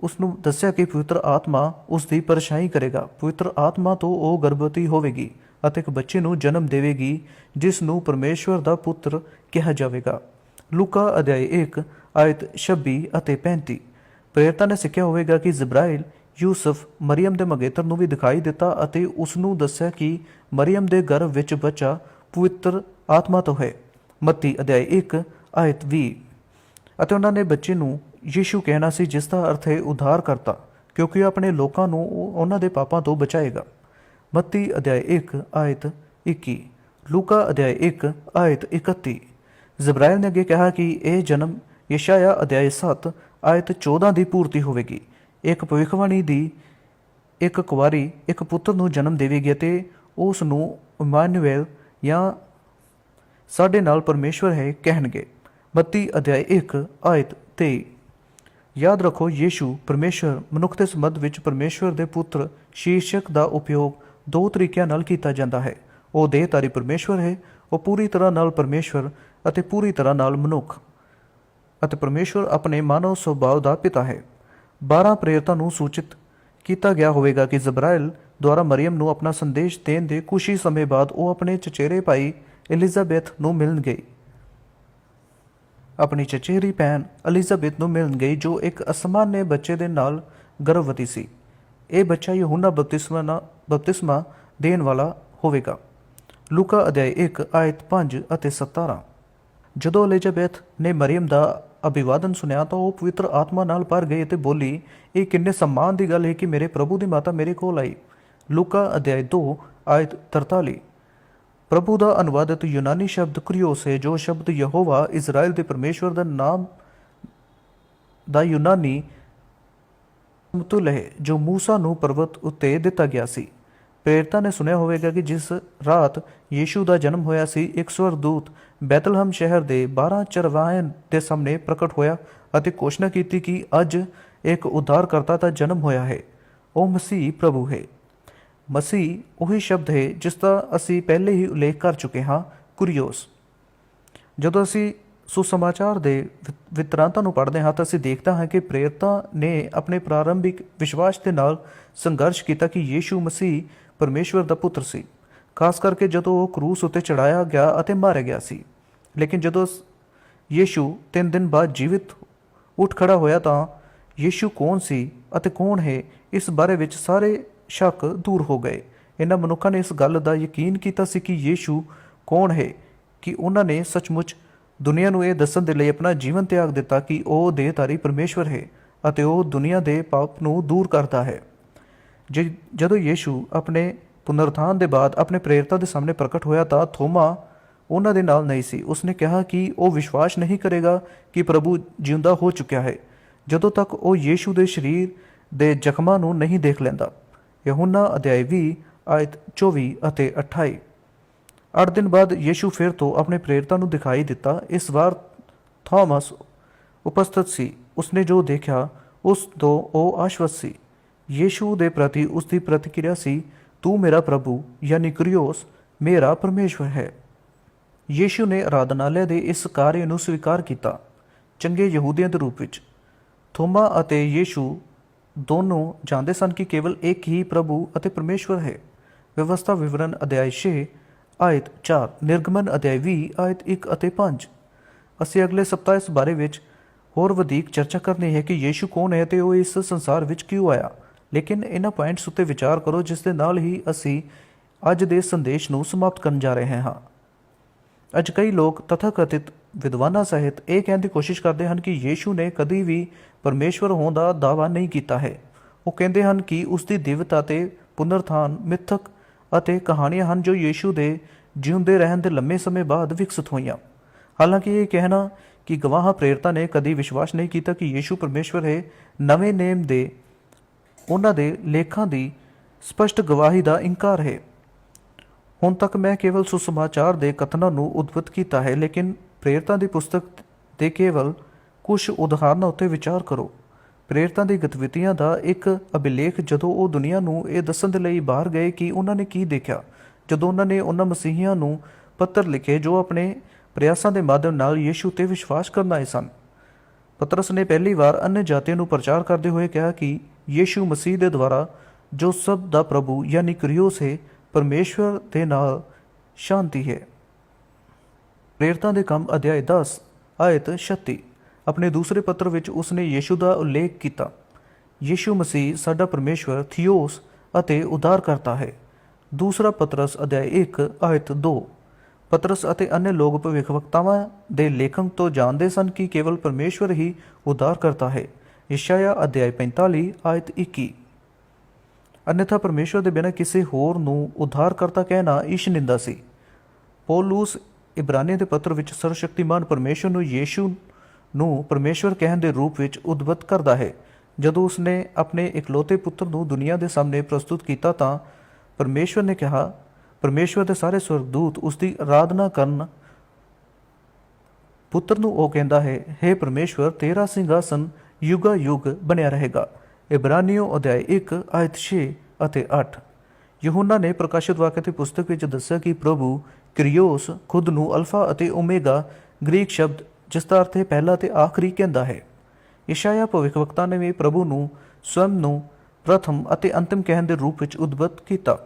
ਉਸ ਨੂੰ ਦੱਸਿਆ ਕਿ ਪਵਿੱਤਰ ਆਤਮਾ ਉਸ ਦੀ ਪਰਛਾਈ ਕਰੇਗਾ। ਪਵਿੱਤਰ ਆਤਮਾ ਤੋਂ ਉਹ ਗਰਭਵਤੀ ਹੋਵੇਗੀ। ਅਤੇ ਇੱਕ ਬੱਚੇ ਨੂੰ ਜਨਮ ਦੇਵੇਗੀ, ਜਿਸ ਨੂੰ ਪਰਮੇਸ਼ਵਰ ਦਾ ਪੁੱਤਰ ਕਿਹਾ ਜਾਵੇਗਾ। ਲੂਕਾ ਅਧਿਆਇ 1 ਆਇਤ 26 ਅਤੇ 35 ਪ੍ਰੇਰਤਾ ਨੇ ਸਿੱਖਿਆ ਹੋਵੇਗਾ ਕਿ ਜ਼ਬਰਾਇਲ ਯੂਸਫ ਮਰੀਮ ਦੇ ਮੰਗੇਤਰ ਨੂੰ ਵੀ ਦਿਖਾਈ ਦਿੱਤਾ ਅਤੇ ਉਸ ਨੂੰ ਦੱਸਿਆ ਕਿ ਮਰੀਮ ਦੇ ਗਰਭ ਵਿੱਚ ਬੱਚਾ ਪਵਿੱਤਰ ਆਤਮਾ ਤੋਂ ਹੈ। ਮੱਤੀ ਅਧਿਆਇ 1 ਆਇਤ 20 ਅਤੇ ਉਹਨਾਂ ਨੇ ਬੱਚੇ ਨੂੰ ਯੀਸ਼ੂ ਕਹਿਣਾ ਸੀ, ਜਿਸ ਦਾ ਅਰਥ ਹੈ ਉਧਾਰ ਕਰਤਾ ਕਿਉਂਕਿ ਉਹ ਆਪਣੇ ਲੋਕਾਂ ਨੂੰ ਉਹਨਾਂ ਦੇ ਪਾਪਾਂ ਤੋਂ ਬਚਾਏਗਾ। ਮੱਤੀ ਅਧਿਆਇ 1 ਆਇਤ 21 ਲੂਕਾ ਅਧਿਆਇ 1 ਆਇਤ 31 ਜ਼ਿਬਰਾਇਲ ਨੇ ਅੱਗੇ ਕਿਹਾ ਕਿ ਇਹ ਜਨਮ ਯਸ਼ਾਇਆ ਅਧਿਆਇ 7 ਆਇਤ 14 ਦੀ ਪੂਰਤੀ ਹੋਵੇਗੀ। ਇੱਕ ਭਵਿੱਖਬਾਣੀ ਦੀ ਇੱਕ ਕੁਵਾਰੀ ਇੱਕ ਪੁੱਤਰ ਨੂੰ ਜਨਮ ਦੇਵੇਗੀ ਅਤੇ ਉਸ ਨੂੰ ਇਮਾਨੁਅਲ ਜਾਂ ਸਾਡੇ ਨਾਲ ਪਰਮੇਸ਼ਵਰ ਹੈ ਕਹਿਣਗੇ। ਮੱਤੀ ਅਧਿਆਇ 1 ਆਇਤ 23 ਯਾਦ ਰੱਖੋ, ਯੀਸ਼ੂ ਪਰਮੇਸ਼ਵਰ ਮਨੁੱਖ ਦੇ ਸੰਬੰਧ ਵਿੱਚ ਪਰਮੇਸ਼ਵਰ ਦੇ ਪੁੱਤਰ ਸ਼ੀਰਸ਼ਕ ਦਾ ਉਪਯੋਗ ਦੋ ਤਰੀਕਿਆਂ ਨਾਲ ਕੀਤਾ ਜਾਂਦਾ ਹੈ। ਉਹ ਦੇਹਧਾਰੀ ਪਰਮੇਸ਼ਵਰ ਹੈ, ਉਹ ਪੂਰੀ ਤਰ੍ਹਾਂ ਨਾਲ ਪਰਮੇਸ਼ਵਰ ਅਤੇ ਪੂਰੀ ਤਰ੍ਹਾਂ ਨਾਲ ਮਨੁੱਖ ਅਤੇ ਪਰਮੇਸ਼ਵਰ ਆਪਣੇ ਮਾਨਵ ਸੁਭਾਅ ਦਾ ਪਿਤਾ ਹੈ। 12 ਪ੍ਰੇਰਿਤਾਂ ਨੂੰ ਸੂਚਿਤ ਕੀਤਾ ਗਿਆ ਹੋਵੇਗਾ ਕਿ ਜ਼ਬਰਾਇਲ ਦੁਆਰਾ ਮਰੀਮ ਨੂੰ ਆਪਣਾ ਸੰਦੇਸ਼ ਦੇਣ ਦੇ ਕੁਝ ਹੀ ਸਮੇਂ ਬਾਅਦ ਉਹ ਆਪਣੇ ਚਚੇਰੇ ਭਾਈ ਐਲਿਜ਼ਾਬੈਥ ਨੂੰ ਮਿਲਣ ਗਈ ਆਪਣੀ ਚਚੇਰੀ ਭੈਣ ਐਲਿਜ਼ਾਬੈਥ ਨੂੰ ਮਿਲਣ ਗਈ ਜੋ ਇੱਕ ਅਸਮਾਨਯ ਬੱਚੇ ਦੇ ਨਾਲ ਗਰਭਵਤੀ ਸੀ। ਇਹ ਬੱਚਾ ਯਹੂਨਾ ਬਪਤਿਸਮਾ ਬਪਤਿਸਮਾ ਦੇਣ ਵਾਲਾ ਹੋਵੇਗਾ। ਲੂਕਾ ਅਧਿਆਇ 1 ਆਇਤ 5 ਅਤੇ 17 ਜਦੋਂ ਐਲਿਜ਼ਾਬੈਥ ਨੇ ਮਰੀਮ ਦਾ ਅਭਿਵਾਦਨ ਸੁਨਿਆ ਤਾਂ ਉਹ ਪਵਿੱਤਰ ਆਤਮਾ ਨਾਲ ਭਰ ਗਈ ਅਤੇ ਬੋਲੀ, ਇਹ ਕਿੰਨੇ ਸਨਮਾਨ ਦੀ ਗੱਲ ਹੈ ਕਿ ਮੇਰੇ ਪ੍ਰਭੂ ਦੀ ਮਾਤਾ ਮੇਰੇ ਕੋਲ ਆਈ। ਲੂਕਾ ਅਧਿਆਇ 2 ਆਇਤ 43 ਪ੍ਰਭੂ ਦਾ ਅਨੁਵਾਦਿਤ ਯੂਨਾਨੀ ਸ਼ਬਦ ਕ੍ਰਿਓਸ ਹੈ, ਜੋ ਸ਼ਬਦ ਯਹੋਵਾ ਇਜ਼ਰਾਈਲ ਦੇ ਪਰਮੇਸ਼ਵਰ ਦਾ ਨਾਮ ਦਾ ਯੂਨਾਨੀ ਮੁਤਲ ਹੈ, ਜੋ موسی ਨੂੰ ਪਰਬਤ ਉੱਤੇ ਦਿੱਤਾ ਗਿਆ ਸੀ। ਪ੍ਰੇਰਿਤਾਂ ਨੇ ਸੁਣਿਆ ਹੋਵੇਗਾ ਕਿ ਜਿਸ ਰਾਤ ਯੀਸ਼ੂ ਦਾ ਜਨਮ ਹੋਇਆ ਸੀ, ਇੱਕ ਸਵਰਦੂਤ ਬੈਤਲਹਮ ਸ਼ਹਿਰ ਦੇ 12 ਚਰਵਾਹਿਆਂ ਦੇ ਸਾਹਮਣੇ ਪ੍ਰਗਟ ਹੋਇਆ ਅਤੇ ਘੋਸ਼ਣਾ ਕੀਤੀ ਕਿ ਅੱਜ ਇੱਕ ਉଦ୍ਧਾਰਕਰਤਾ ਦਾ ਜਨਮ ਹੋਇਆ ਹੈ। ਉਹ ਮਸੀਹ ਪ੍ਰਭੂ ਹੈ। ਮਸੀਹ ਉਹੀ ਸ਼ਬਦ ਹੈ ਜਿਸ ਦਾ ਅਸੀਂ ਪਹਿਲੇ ਹੀ ਉਲੇਖ ਕਰ ਚੁੱਕੇ ਹਾਂ, ਕੁਰੀਓਸ। ਜਦੋਂ ਅਸੀਂ ਸੁਸਮਾਚਾਰ ਦੇ ਵਿਤਰਾਂਤਾਂ ਨੂੰ ਪੜ੍ਹਦੇ ਹਾਂ ਤਾਂ ਅਸੀਂ ਦੇਖਦਾ ਹਾਂ ਕਿ ਪ੍ਰੇਰਤਾ ਨੇ ਆਪਣੇ ਪ੍ਰਾਰੰਭਿਕ ਵਿਸ਼ਵਾਸ ਦੇ ਨਾਲ ਸੰਘਰਸ਼ ਕੀਤਾ ਕਿ ਯੀਸ਼ੂ ਮਸੀਹ ਪਰਮੇਸ਼ਵਰ ਦਾ ਪੁੱਤਰ ਸੀ। ਖਾਸ ਕਰਕੇ ਜਦੋਂ ਉਹ ਕਰੂਸ ਉੱਤੇ ਚੜਾਇਆ ਗਿਆ ਅਤੇ ਮਾਰਿਆ ਗਿਆ ਸੀ। ਲੇਕਿਨ ਜਦੋਂ ਸ- ਯੀਸ਼ੂ ਤਿੰਨ ਦਿਨ ਬਾਅਦ ਜੀਵਿਤ ਉੱਠ ਖੜਾ ਹੋਇਆ ਤਾਂ ਯੀਸ਼ੂ ਕੌਣ ਸੀ ਅਤੇ ਕੌਣ ਹੈ, ਇਸ ਬਾਰੇ ਵਿੱਚ ਸਾਰੇ ਸ਼ੱਕ ਦੂਰ ਹੋ ਗਏ। ਇਹਨਾਂ ਮਨੁੱਖਾਂ ਨੇ ਇਸ ਗੱਲ ਦਾ ਯਕੀਨ ਕੀਤਾ ਸੀ ਕਿ ਯੀਸ਼ੂ ਕੌਣ ਹੈ ਕਿ ਉਹਨਾਂ ਨੇ ਸੱਚਮੁੱਚ ਦੁਨੀਆ ਨੂੰ ਇਹ ਦੱਸਣ ਦੇ ਲਈ ਆਪਣਾ ਜੀਵਨ ਤਿਆਗ ਦਿੱਤਾ ਕਿ ਉਹ ਦੇਹਧਾਰੀ ਪਰਮੇਸ਼ਵਰ ਹੈ ਅਤੇ ਉਹ ਦੁਨੀਆ ਦੇ ਪਾਪ ਨੂੰ ਦੂਰ ਕਰਦਾ ਹੈ। ਜਦੋਂ ਯੀਸ਼ੂ ਆਪਣੇ ਪੁਨਰਥਾਨ ਦੇ ਬਾਅਦ ਆਪਣੇ ਪ੍ਰੇਰਿਤਾਂ ਦੇ ਸਾਹਮਣੇ ਪ੍ਰਗਟ ਹੋਇਆ ਤਾਂ ਥੋਮਾ ਉਹਨਾਂ ਦੇ ਨਾਲ ਨਹੀਂ ਸੀ। ਉਸਨੇ ਕਿਹਾ ਕਿ ਉਹ ਵਿਸ਼ਵਾਸ ਨਹੀਂ ਕਰੇਗਾ ਕਿ ਪ੍ਰਭੂ ਜਿਉਂਦਾ ਹੋ ਚੁੱਕਿਆ ਹੈ। ਜਦੋਂ ਤੱਕ ਉਹ ਯੀਸ਼ੂ ਦੇ ਸਰੀਰ ਦੇ ਜ਼ਖਮਾਂ ਨੂੰ ਨਹੀਂ ਦੇਖ ਲੈਂਦਾ। ਯਹੋਨਾ ਅਧਿਆਇ 20 ਆਇਤ 24 ਅਤੇ 28 ਅੱਠ ਦਿਨ ਬਾਅਦ ਯੀਸ਼ੂ ਫਿਰ ਤੋਂ ਆਪਣੇ ਪ੍ਰੇਰਿਤਾਂ ਨੂੰ ਦਿਖਾਈ ਦਿੱਤਾ। ਇਸ ਵਾਰ ਥਾਮਸ ਉਪਸਥਿਤ ਸੀ। ਉਸਨੇ ਜੋ ਦੇਖਿਆ, ਉਸ ਤੋਂ ਉਹ ਆਸ਼ਵਸਤ ਸੀ। ਯੀਸ਼ੂ ਦੇ ਪ੍ਰਤੀ ਉਸ ਦੀ ਪ੍ਰਤੀਕਿਰਿਆ ਸੀ, ਤੂੰ ਮੇਰਾ ਪ੍ਰਭੂ, ਯਾਨੀ ਕ੍ਰਿਓਸ, ਮੇਰਾ ਪਰਮੇਸ਼ਵਰ ਹੈ। ਯੀਸ਼ੂ ਨੇ ਆਰਾਧਨਾਲय ਦੇ ਇਸ ਕਾਰਜ ਨੂੰ ਸਵੀਕਾਰ ਕੀਤਾ, ਚੰਗੇ ਯਹੂਦੀਆਂ ਦੇ ਰੂਪ ਵਿੱਚ। ਥੋਮਾ ਅਤੇ ਯੀਸ਼ੂ ਦੋਨੋਂ ਜਾਣਦੇ ਸਨ ਕਿ ਕੇਵਲ ਇੱਕ ਹੀ ਪ੍ਰਭੂ ਅਤੇ ਪਰਮੇਸ਼ਵਰ ਹੈ। ਵਿਵਸਥਾ ਵਿਵਰਣ ਅਧਿਆਇ 6 ਆਇਤ 4 ਨਿਰਗਮਨ ਅਧਿਆਇ 20 ਆਇਤ 1 ਅਤੇ 5 ਅਸੀਂ ਅਗਲੇ ਸਪਤਾਹ ਇਸ ਬਾਰੇ ਵਿੱਚ ਹੋਰ ਵਧੇਕ ਚਰਚਾ ਕਰਨੀ ਹੈ ਕਿ ਯੀਸ਼ੂ ਕੌਣ ਹੈ ਤੇ ਉਹ ਇਸ ਸੰਸਾਰ ਵਿੱਚ ਕਿਉਂ ਆਇਆ। ਲੇਕਿਨ ਇਹਨਾਂ ਪੁਆਇੰਟਸ ਉੱਤੇ ਵਿਚਾਰ ਕਰੋ, ਜਿਸ ਦੇ ਨਾਲ ਹੀ ਅਸੀਂ ਅੱਜ ਦੇ ਸੰਦੇਸ਼ ਨੂੰ ਸਮਾਪਤ ਕਰਨ ਜਾ ਰਹੇ ਹਾਂ। ਅੱਜ ਕਈ ਲੋਕ ਤਥਾਕਥਿਤ ਵਿਦਵਾਨਾਂ ਸਹਿਤ ਇਹ ਕਹਿਣ ਦੀ ਕੋਸ਼ਿਸ਼ ਕਰਦੇ ਹਨ ਕਿ ਯੀਸ਼ੂ ਨੇ ਕਦੀ ਵੀ ਪਰਮੇਸ਼ਵਰ ਹੋਣ ਦਾ ਦਾਅਵਾ ਨਹੀਂ ਕੀਤਾ ਹੈ। ਉਹ ਕਹਿੰਦੇ ਹਨ ਕਿ ਉਸ ਦੀ ਦਿਵਤਾ ਤੇ ਪੁਨਰਥਾਨ ਮਿੱਥਕ ਅਤੇ ਕਹਾਣੀਆਂ ਹਨ ਜੋ ਯੀਸ਼ੂ ਦੇ ਜਿਉਂਦੇ ਰਹਿਣ ਦੇ ਲੰਮੇ ਸਮੇਂ ਬਾਅਦ ਵਿਕਸਿਤ ਹੋਈਆਂ। ਹਾਲਾਂਕਿ ਇਹ ਕਹਿਣਾ ਕਿ ਗਵਾਹਾਂ ਪ੍ਰੇਰਤਾ ਨੇ ਕਦੀ ਵਿਸ਼ਵਾਸ ਨਹੀਂ ਕੀਤਾ ਕਿ ਯੀਸ਼ੂ ਪਰਮੇਸ਼ਵਰ ਹੈ ਨਵੇਂ ਨੇਮ ਦੇ ਉਹਨਾਂ ਦੇ ਲੇਖਾਂ ਦੀ ਸਪਸ਼ਟ ਗਵਾਹੀ ਦਾ ਇਨਕਾਰ ਹੈ। ਹੁਣ ਤੱਕ ਮੈਂ ਕੇਵਲ ਸੁਸਮਾਚਾਰ ਦੇ ਕਥਨਾਂ ਨੂੰ ਉਦਭਵਤ ਕੀਤਾ ਹੈ, ਲੇਕਿਨ ਪ੍ਰੇਰਤਾ ਦੀ ਪੁਸਤਕ ਦੇ ਕੇਵਲ ਕੁਝ ਉਦਾਹਰਨਾਂ ਉੱਤੇ ਵਿਚਾਰ ਕਰੋ। ਪ੍ਰੇਰਤਾ ਦੀ ਗਤੀਵਿਧੀਆਂ ਦਾ ਇੱਕ ਅਭਿਲੇਖ ਜਦੋਂ ਉਹ ਦੁਨੀਆ ਨੂੰ ਇਹ ਦੱਸਣ ਦੇ ਲਈ ਬਾਹਰ ਗਏ ਕਿ ਉਹਨਾਂ ਨੇ ਕੀ ਦੇਖਿਆ, ਜਦੋਂ ਉਹਨਾਂ ਨੇ ਉਹਨਾਂ ਮਸੀਹੀਆਂ ਨੂੰ ਪੱਤਰ ਲਿਖੇ ਜੋ ਆਪਣੇ ਪ੍ਰਯਾਸਾਂ ਦੇ ਮਾਧਿਅਮ ਨਾਲ ਯੀਸ਼ੂ ਤੇ ਵਿਸ਼ਵਾਸ ਕਰਨ ਆਏ ਸਨ। ਪਤਰਸ ਨੇ ਪਹਿਲੀ ਵਾਰ ਅਨਿ ਜਾਤੀਆਂ ਨੂੰ ਪ੍ਰਚਾਰ ਕਰਦੇ ਹੋਏ ਕਿਹਾ ਕਿ ਯੀਸ਼ੂ ਮਸੀਹ ਦੇ ਦੁਆਰਾ, ਜੋ ਸਭ ਦਾ ਪ੍ਰਭੂ, ਯਾਨੀ ਕ੍ਰਿਓਸ ਹੈ, ਪਰਮੇਸ਼ਵਰ ਦੇ ਨਾਲ ਸ਼ਾਂਤੀ ਹੈ। ਪ੍ਰੇਰਤਾ ਦੇ ਕੰਮ ਅਧਿਆਇ 10 ਆਇਤ 36 ਆਪਣੇ ਦੂਸਰੇ ਪੱਤਰ ਵਿੱਚ ਉਸਨੇ ਯੀਸ਼ੂ ਦਾ ਉਲੇਖ ਕੀਤਾ। ਯੀਸ਼ੂ ਮਸੀਹ ਸਾਡਾ ਪਰਮੇਸ਼ਵਰ, ਥੀਓਸ ਅਤੇ ਉਦਾਰ ਕਰਤਾ ਹੈ। ਦੂਸਰਾ ਪਤਰਸ ਅਧਿਆਇ 1 ਆਇਤ 2 ਪਤਰਸ ਅਤੇ ਅન્ય ਲੋਕ ਭਵਿੱਖਵਕਤਾਵਾਂ ਦੇ ਲੇਖਕ ਤੋਂ ਜਾਣਦੇ ਸਨ ਕਿ ਕੇਵਲ ਪਰਮੇਸ਼ਵਰ ਹੀ ਉਦਾਰ ਕਰਤਾ ਹੈ। ਯਸ਼ਾਇਆ ਅਧਿਆਇ 45 ਆਇਤ 21 ਅਨਿਥਾ ਪਰਮੇਸ਼ਵਰ ਦੇ ਬਿਨਾਂ ਕਿਸੇ ਹੋਰ ਨੂੰ ਉਧਾਰਕਰਤਾ ਕਹਿਣਾ ਈਸ਼ ਨਿੰਦਾ ਸੀ। ਪੌਲੂਸ ਇਬਰਾਨੀਆਂ ਦੇ ਪੱਤਰ ਵਿੱਚ ਸਰਵਸ਼ਕਤੀਮਾਨ ਪਰਮੇਸ਼ਵਰ ਨੂੰ ਯੀਸ਼ੂ ਨੂੰ ਪਰਮੇਸ਼ਵਰ ਕਹਿਣ ਦੇ ਰੂਪ ਵਿੱਚ ਉਦਬਤ ਕਰਦਾ ਹੈ। ਜਦੋਂ ਉਸਨੇ ਆਪਣੇ ਇਕਲੌਤੇ ਪੁੱਤਰ ਨੂੰ ਦੁਨੀਆ ਦੇ ਸਾਹਮਣੇ ਪ੍ਰਸਤੁਤ ਕੀਤਾ ਤਾਂ ਪਰਮੇਸ਼ਵਰ ਨੇ ਕਿਹਾ, ਪਰਮੇਸ਼ਵਰ ਦੇ ਸਾਰੇ ਸਵਰਗਦੂਤ ਉਸ ਦੀ ਆਰਾਧਨਾ ਕਰਨ ਪੁੱਤਰ ਨੂੰ ਉਹ ਕਹਿੰਦਾ ਹੈ हे ਪਰਮੇਸ਼ਵਰ, ਤੇਰਾ ਸਿੰਘਾਸਨ ਯੁਗਾ ਯੁਗ ਬਣਿਆ ਰਹੇਗਾ। ਇਬਰਾਨੀਓ ਅਧਿਆਇ 1 ਆਇਤ 6 ਅਤੇ 8 ਯਹੋਨਾ ਨੇ ਪ੍ਰਕਾਸ਼ਿਤ ਵਾਕਿਆ ਦੀ ਪੁਸਤਕ ਵਿੱਚ ਦੱਸਿਆ ਕਿ ਪ੍ਰਭੂ ਕ੍ਰਿਓਸ ਖੁਦ ਨੂੰ ਅਲਫਾ ਅਤੇ ਓਮੇਗਾ ਗ੍ਰੀਕ ਸ਼ਬਦ ਜਿਸ ਦਾ ਅਰਥ ਹੈ ਪਹਿਲਾ ਤੇ ਆਖਰੀ ਕਹਿੰਦਾ ਹੈ। ਇਸ਼ਾਇਆ ਭਵਿੱਖਵਕਤਾ ਨੇ ਵੀ ਪ੍ਰਭੂ ਨੂੰ ਸਵਮ ਨੂੰ ਪ੍ਰਥਮ ਅਤੇ ਅੰਤਿਮ ਕਹਿਣ ਦੇ ਰੂਪ ਵਿੱਚ ਉਦਬਤ ਕੀਤਾ।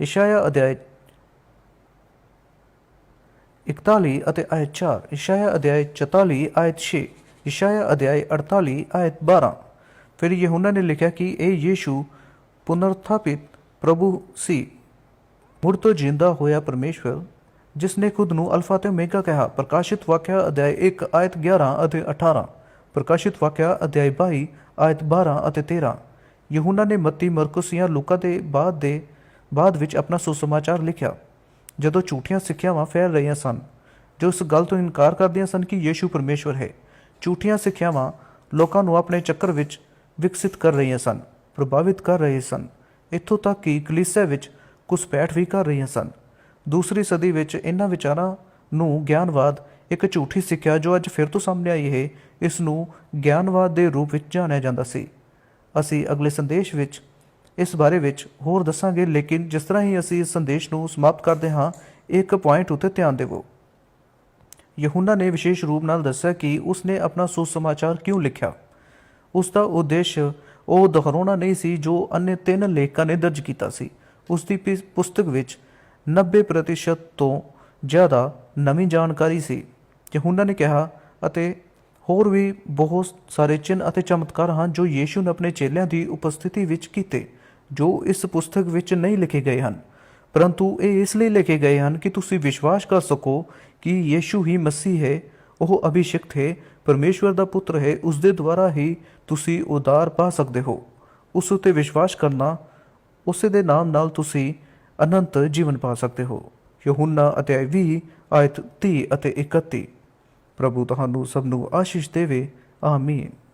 ਇਸ਼ਾਇਆ ਅਧਿਆਇ 41 ਅਤੇ ਆਇਤ 4 ਇਸ਼ਾਇਆ ਅਧਿਆਇ 44 ਆਇਤ 6 ਇਸ਼ਾਇਆ ਅਧਿਆਇ 48 ਆਇਤ 12 ਫਿਰ ਯਹੋਨਾ ਨੇ ਲਿਖਿਆ ਕਿ ਇਹ ਯੀਸ਼ੂ ਪੁਨਰਥਾਪਿਤ ਪ੍ਰਭੂ ਸੀ। ਮੁੜ ਤੋਂ ਜਿੰਦਾ ਹੋਇਆ ਪਰਮੇਸ਼ਵਰ, ਜਿਸ ਨੇ ਖੁਦ ਨੂੰ ਅਲਫਾ ਤੇ ਓਮੇਗਾ ਕਿਹਾ। ਪ੍ਰਕਾਸ਼ਿਤ ਵਾਕਿਆ ਅਧਿਆਇ 1 ਆਇਤ 11 ਅਤੇ 18 ਪ੍ਰਕਾਸ਼ਿਤ ਵਾਕਿਆ ਅਧਿਆਇ 22 ਆਇਤ 12 ਅਤੇ 13 ਯਹੋਨਾ ਨੇ ਮੱਤੀ ਮਰਕੁਸ ਜਾਂ ਲੂਕਾ ਦੇ ਬਾਅਦ ਦੇ, ਬਾਅਦ ਵਿੱਚ ਆਪਣਾ ਸੁਸਮਾਚਾਰ ਲਿਖਿਆ। ਜਦੋਂ ਝੂਠੀਆਂ ਸਿੱਖਿਆਵਾਂ ਫੈਲ ਰਹੀਆਂ ਸਨ, ਜੋ ਇਸ ਗੱਲ ਤੋਂ ਇਨਕਾਰ ਕਰਦੀਆਂ ਸਨ ਕਿ ਯੀਸ਼ੂ ਪਰਮੇਸ਼ਵਰ ਹੈ। ਝੂਠੀਆਂ ਸਿੱਖਿਆਵਾਂ ਲੋਕਾਂ ਨੂੰ ਆਪਣੇ ਚੱਕਰ ਵਿੱਚ ਵਿਕਸਿਤ ਕਰ ਰਹੀਆਂ ਸਨ, ਪ੍ਰਭਾਵਿਤ ਕਰ ਰਹੇ ਸਨ। ਇੱਥੋਂ ਤੱਕ ਕਿ ਕਲੀਸਿਆ ਵਿੱਚ ਘੁਸਪੈਠ ਵੀ ਕਰ ਰਹੀਆਂ ਸਨ। ਦੂਸਰੀ ਸਦੀ ਵਿੱਚ ਇਹਨਾਂ ਵਿਚਾਰਾਂ ਨੂੰ ਗਿਆਨਵਾਦ ਇੱਕ ਝੂਠੀ ਸਿੱਖਿਆ ਜੋ ਅੱਜ ਫਿਰ ਤੋਂ ਸਾਹਮਣੇ ਆਈ ਹੈ, ਇਸ ਨੂੰ ਗਿਆਨਵਾਦ ਦੇ ਰੂਪ ਵਿੱਚ ਜਾਣਿਆ ਜਾਂਦਾ ਸੀ। ਅਸੀਂ ਅਗਲੇ ਸੰਦੇਸ਼ ਵਿੱਚ ਇਸ ਬਾਰੇ ਵਿੱਚ ਹੋਰ ਦੱਸਾਂਗੇ, ਲੇਕਿਨ ਜਿਸ ਤਰ੍ਹਾਂ ਹੀ ਅਸੀਂ ਇਸ ਸੰਦੇਸ਼ ਨੂੰ ਸਮਾਪਤ ਕਰਦੇ ਹਾਂ, ਇੱਕ ਪੁਆਇੰਟ ਉੱਤੇ ਧਿਆਨ ਦੇਵੋ। ਯਹੂਨਾ ਨੇ ਵਿਸ਼ੇਸ਼ ਰੂਪ ਨਾਲ ਦੱਸਿਆ ਕਿ ਉਸ ਨੇ ਆਪਣਾ ਸੁਸਮਾਚਾਰ ਕਿਉਂ ਲਿਖਿਆ? ਉਸ ਦਾ ਉਦੇਸ਼ ਉਹ ਦੁਹਰਾਉਣਾ ਨਹੀਂ ਸੀ, ਜੋ ਅન્ય ਤਿੰਨ ਲੇਖਕਾਂ ਨੇ ਦਰਜ ਕੀਤਾ ਸੀ। ਉਸ ਦੀ ਪਿ- ਪੁਸਤਕ ਵਿੱਚ 90% ਤੋਂ ਜ਼ਿਆਦਾ ਨਵੀਂ ਜਾਣਕਾਰੀ ਸੀ। ਯਹੂਨਾ ਨੇ ਕਿਹਾ, ਅਤੇ ਹੋਰ ਵੀ ਬਹੁਤ ਸਾਰੇ ਚਿੰਨ੍ਹ ਅਤੇ ਚਮਤਕਾਰ ਹਨ ਜੋ ਯੀਸ਼ੂ ਨੇ ਆਪਣੇ ਚੇਲਿਆਂ ਦੀ ਉਪਸਥਿਤੀ ਵਿੱਚ ਕੀਤੇ, ਜੋ ਇਸ ਪੁਸਤਕ ਵਿੱਚ ਨਹੀਂ ਲਿਖੇ ਗਏ ਹਨ। ਪਰੰਤੂ ਇਹ ਇਸ ਲਈ ਲਿਖੇ ਗਏ ਹਨ ਕਿ ਤੁਸੀਂ ਵਿਸ਼ਵਾਸ ਕਰ ਸਕੋ ਕਿ ਯੀਸ਼ੂ ਹੀ ਮਸੀਹ ਹੈ, ਉਹ ਅਭਿਸ਼ਿਕਤ ਹੈ, ਪਰਮੇਸ਼ਵਰ ਦਾ ਪੁੱਤਰ ਹੈ ਉਸ ਦੇ ਦੁਆਰਾ ਹੀ ਤੁਸੀਂ ਉਦਾਰ ਪਾ ਸਕਦੇ ਹੋ। ਉਸ ਉਤੇ ਵਿਸ਼ਵਾਸ ਕਰਨਾ, ਉਸੇ ਦੇ ਨਾਮ ਨਾਲ ਤੁਸੀਂ ਅਨੰਤ ਜੀਵਨ ਪਾ ਸਕਦੇ ਹੋ। ਯਹੋਨਾ ਅਧਿਆਇ 20 ਆਇਤ 30 ਅਤੇ 31 ਪ੍ਰਭੂ ਤੁਹਾਨੂੰ ਸਭ ਨੂੰ ਆਸ਼ੀਸ਼ ਦੇਵੇ। ਆਮੀਨ।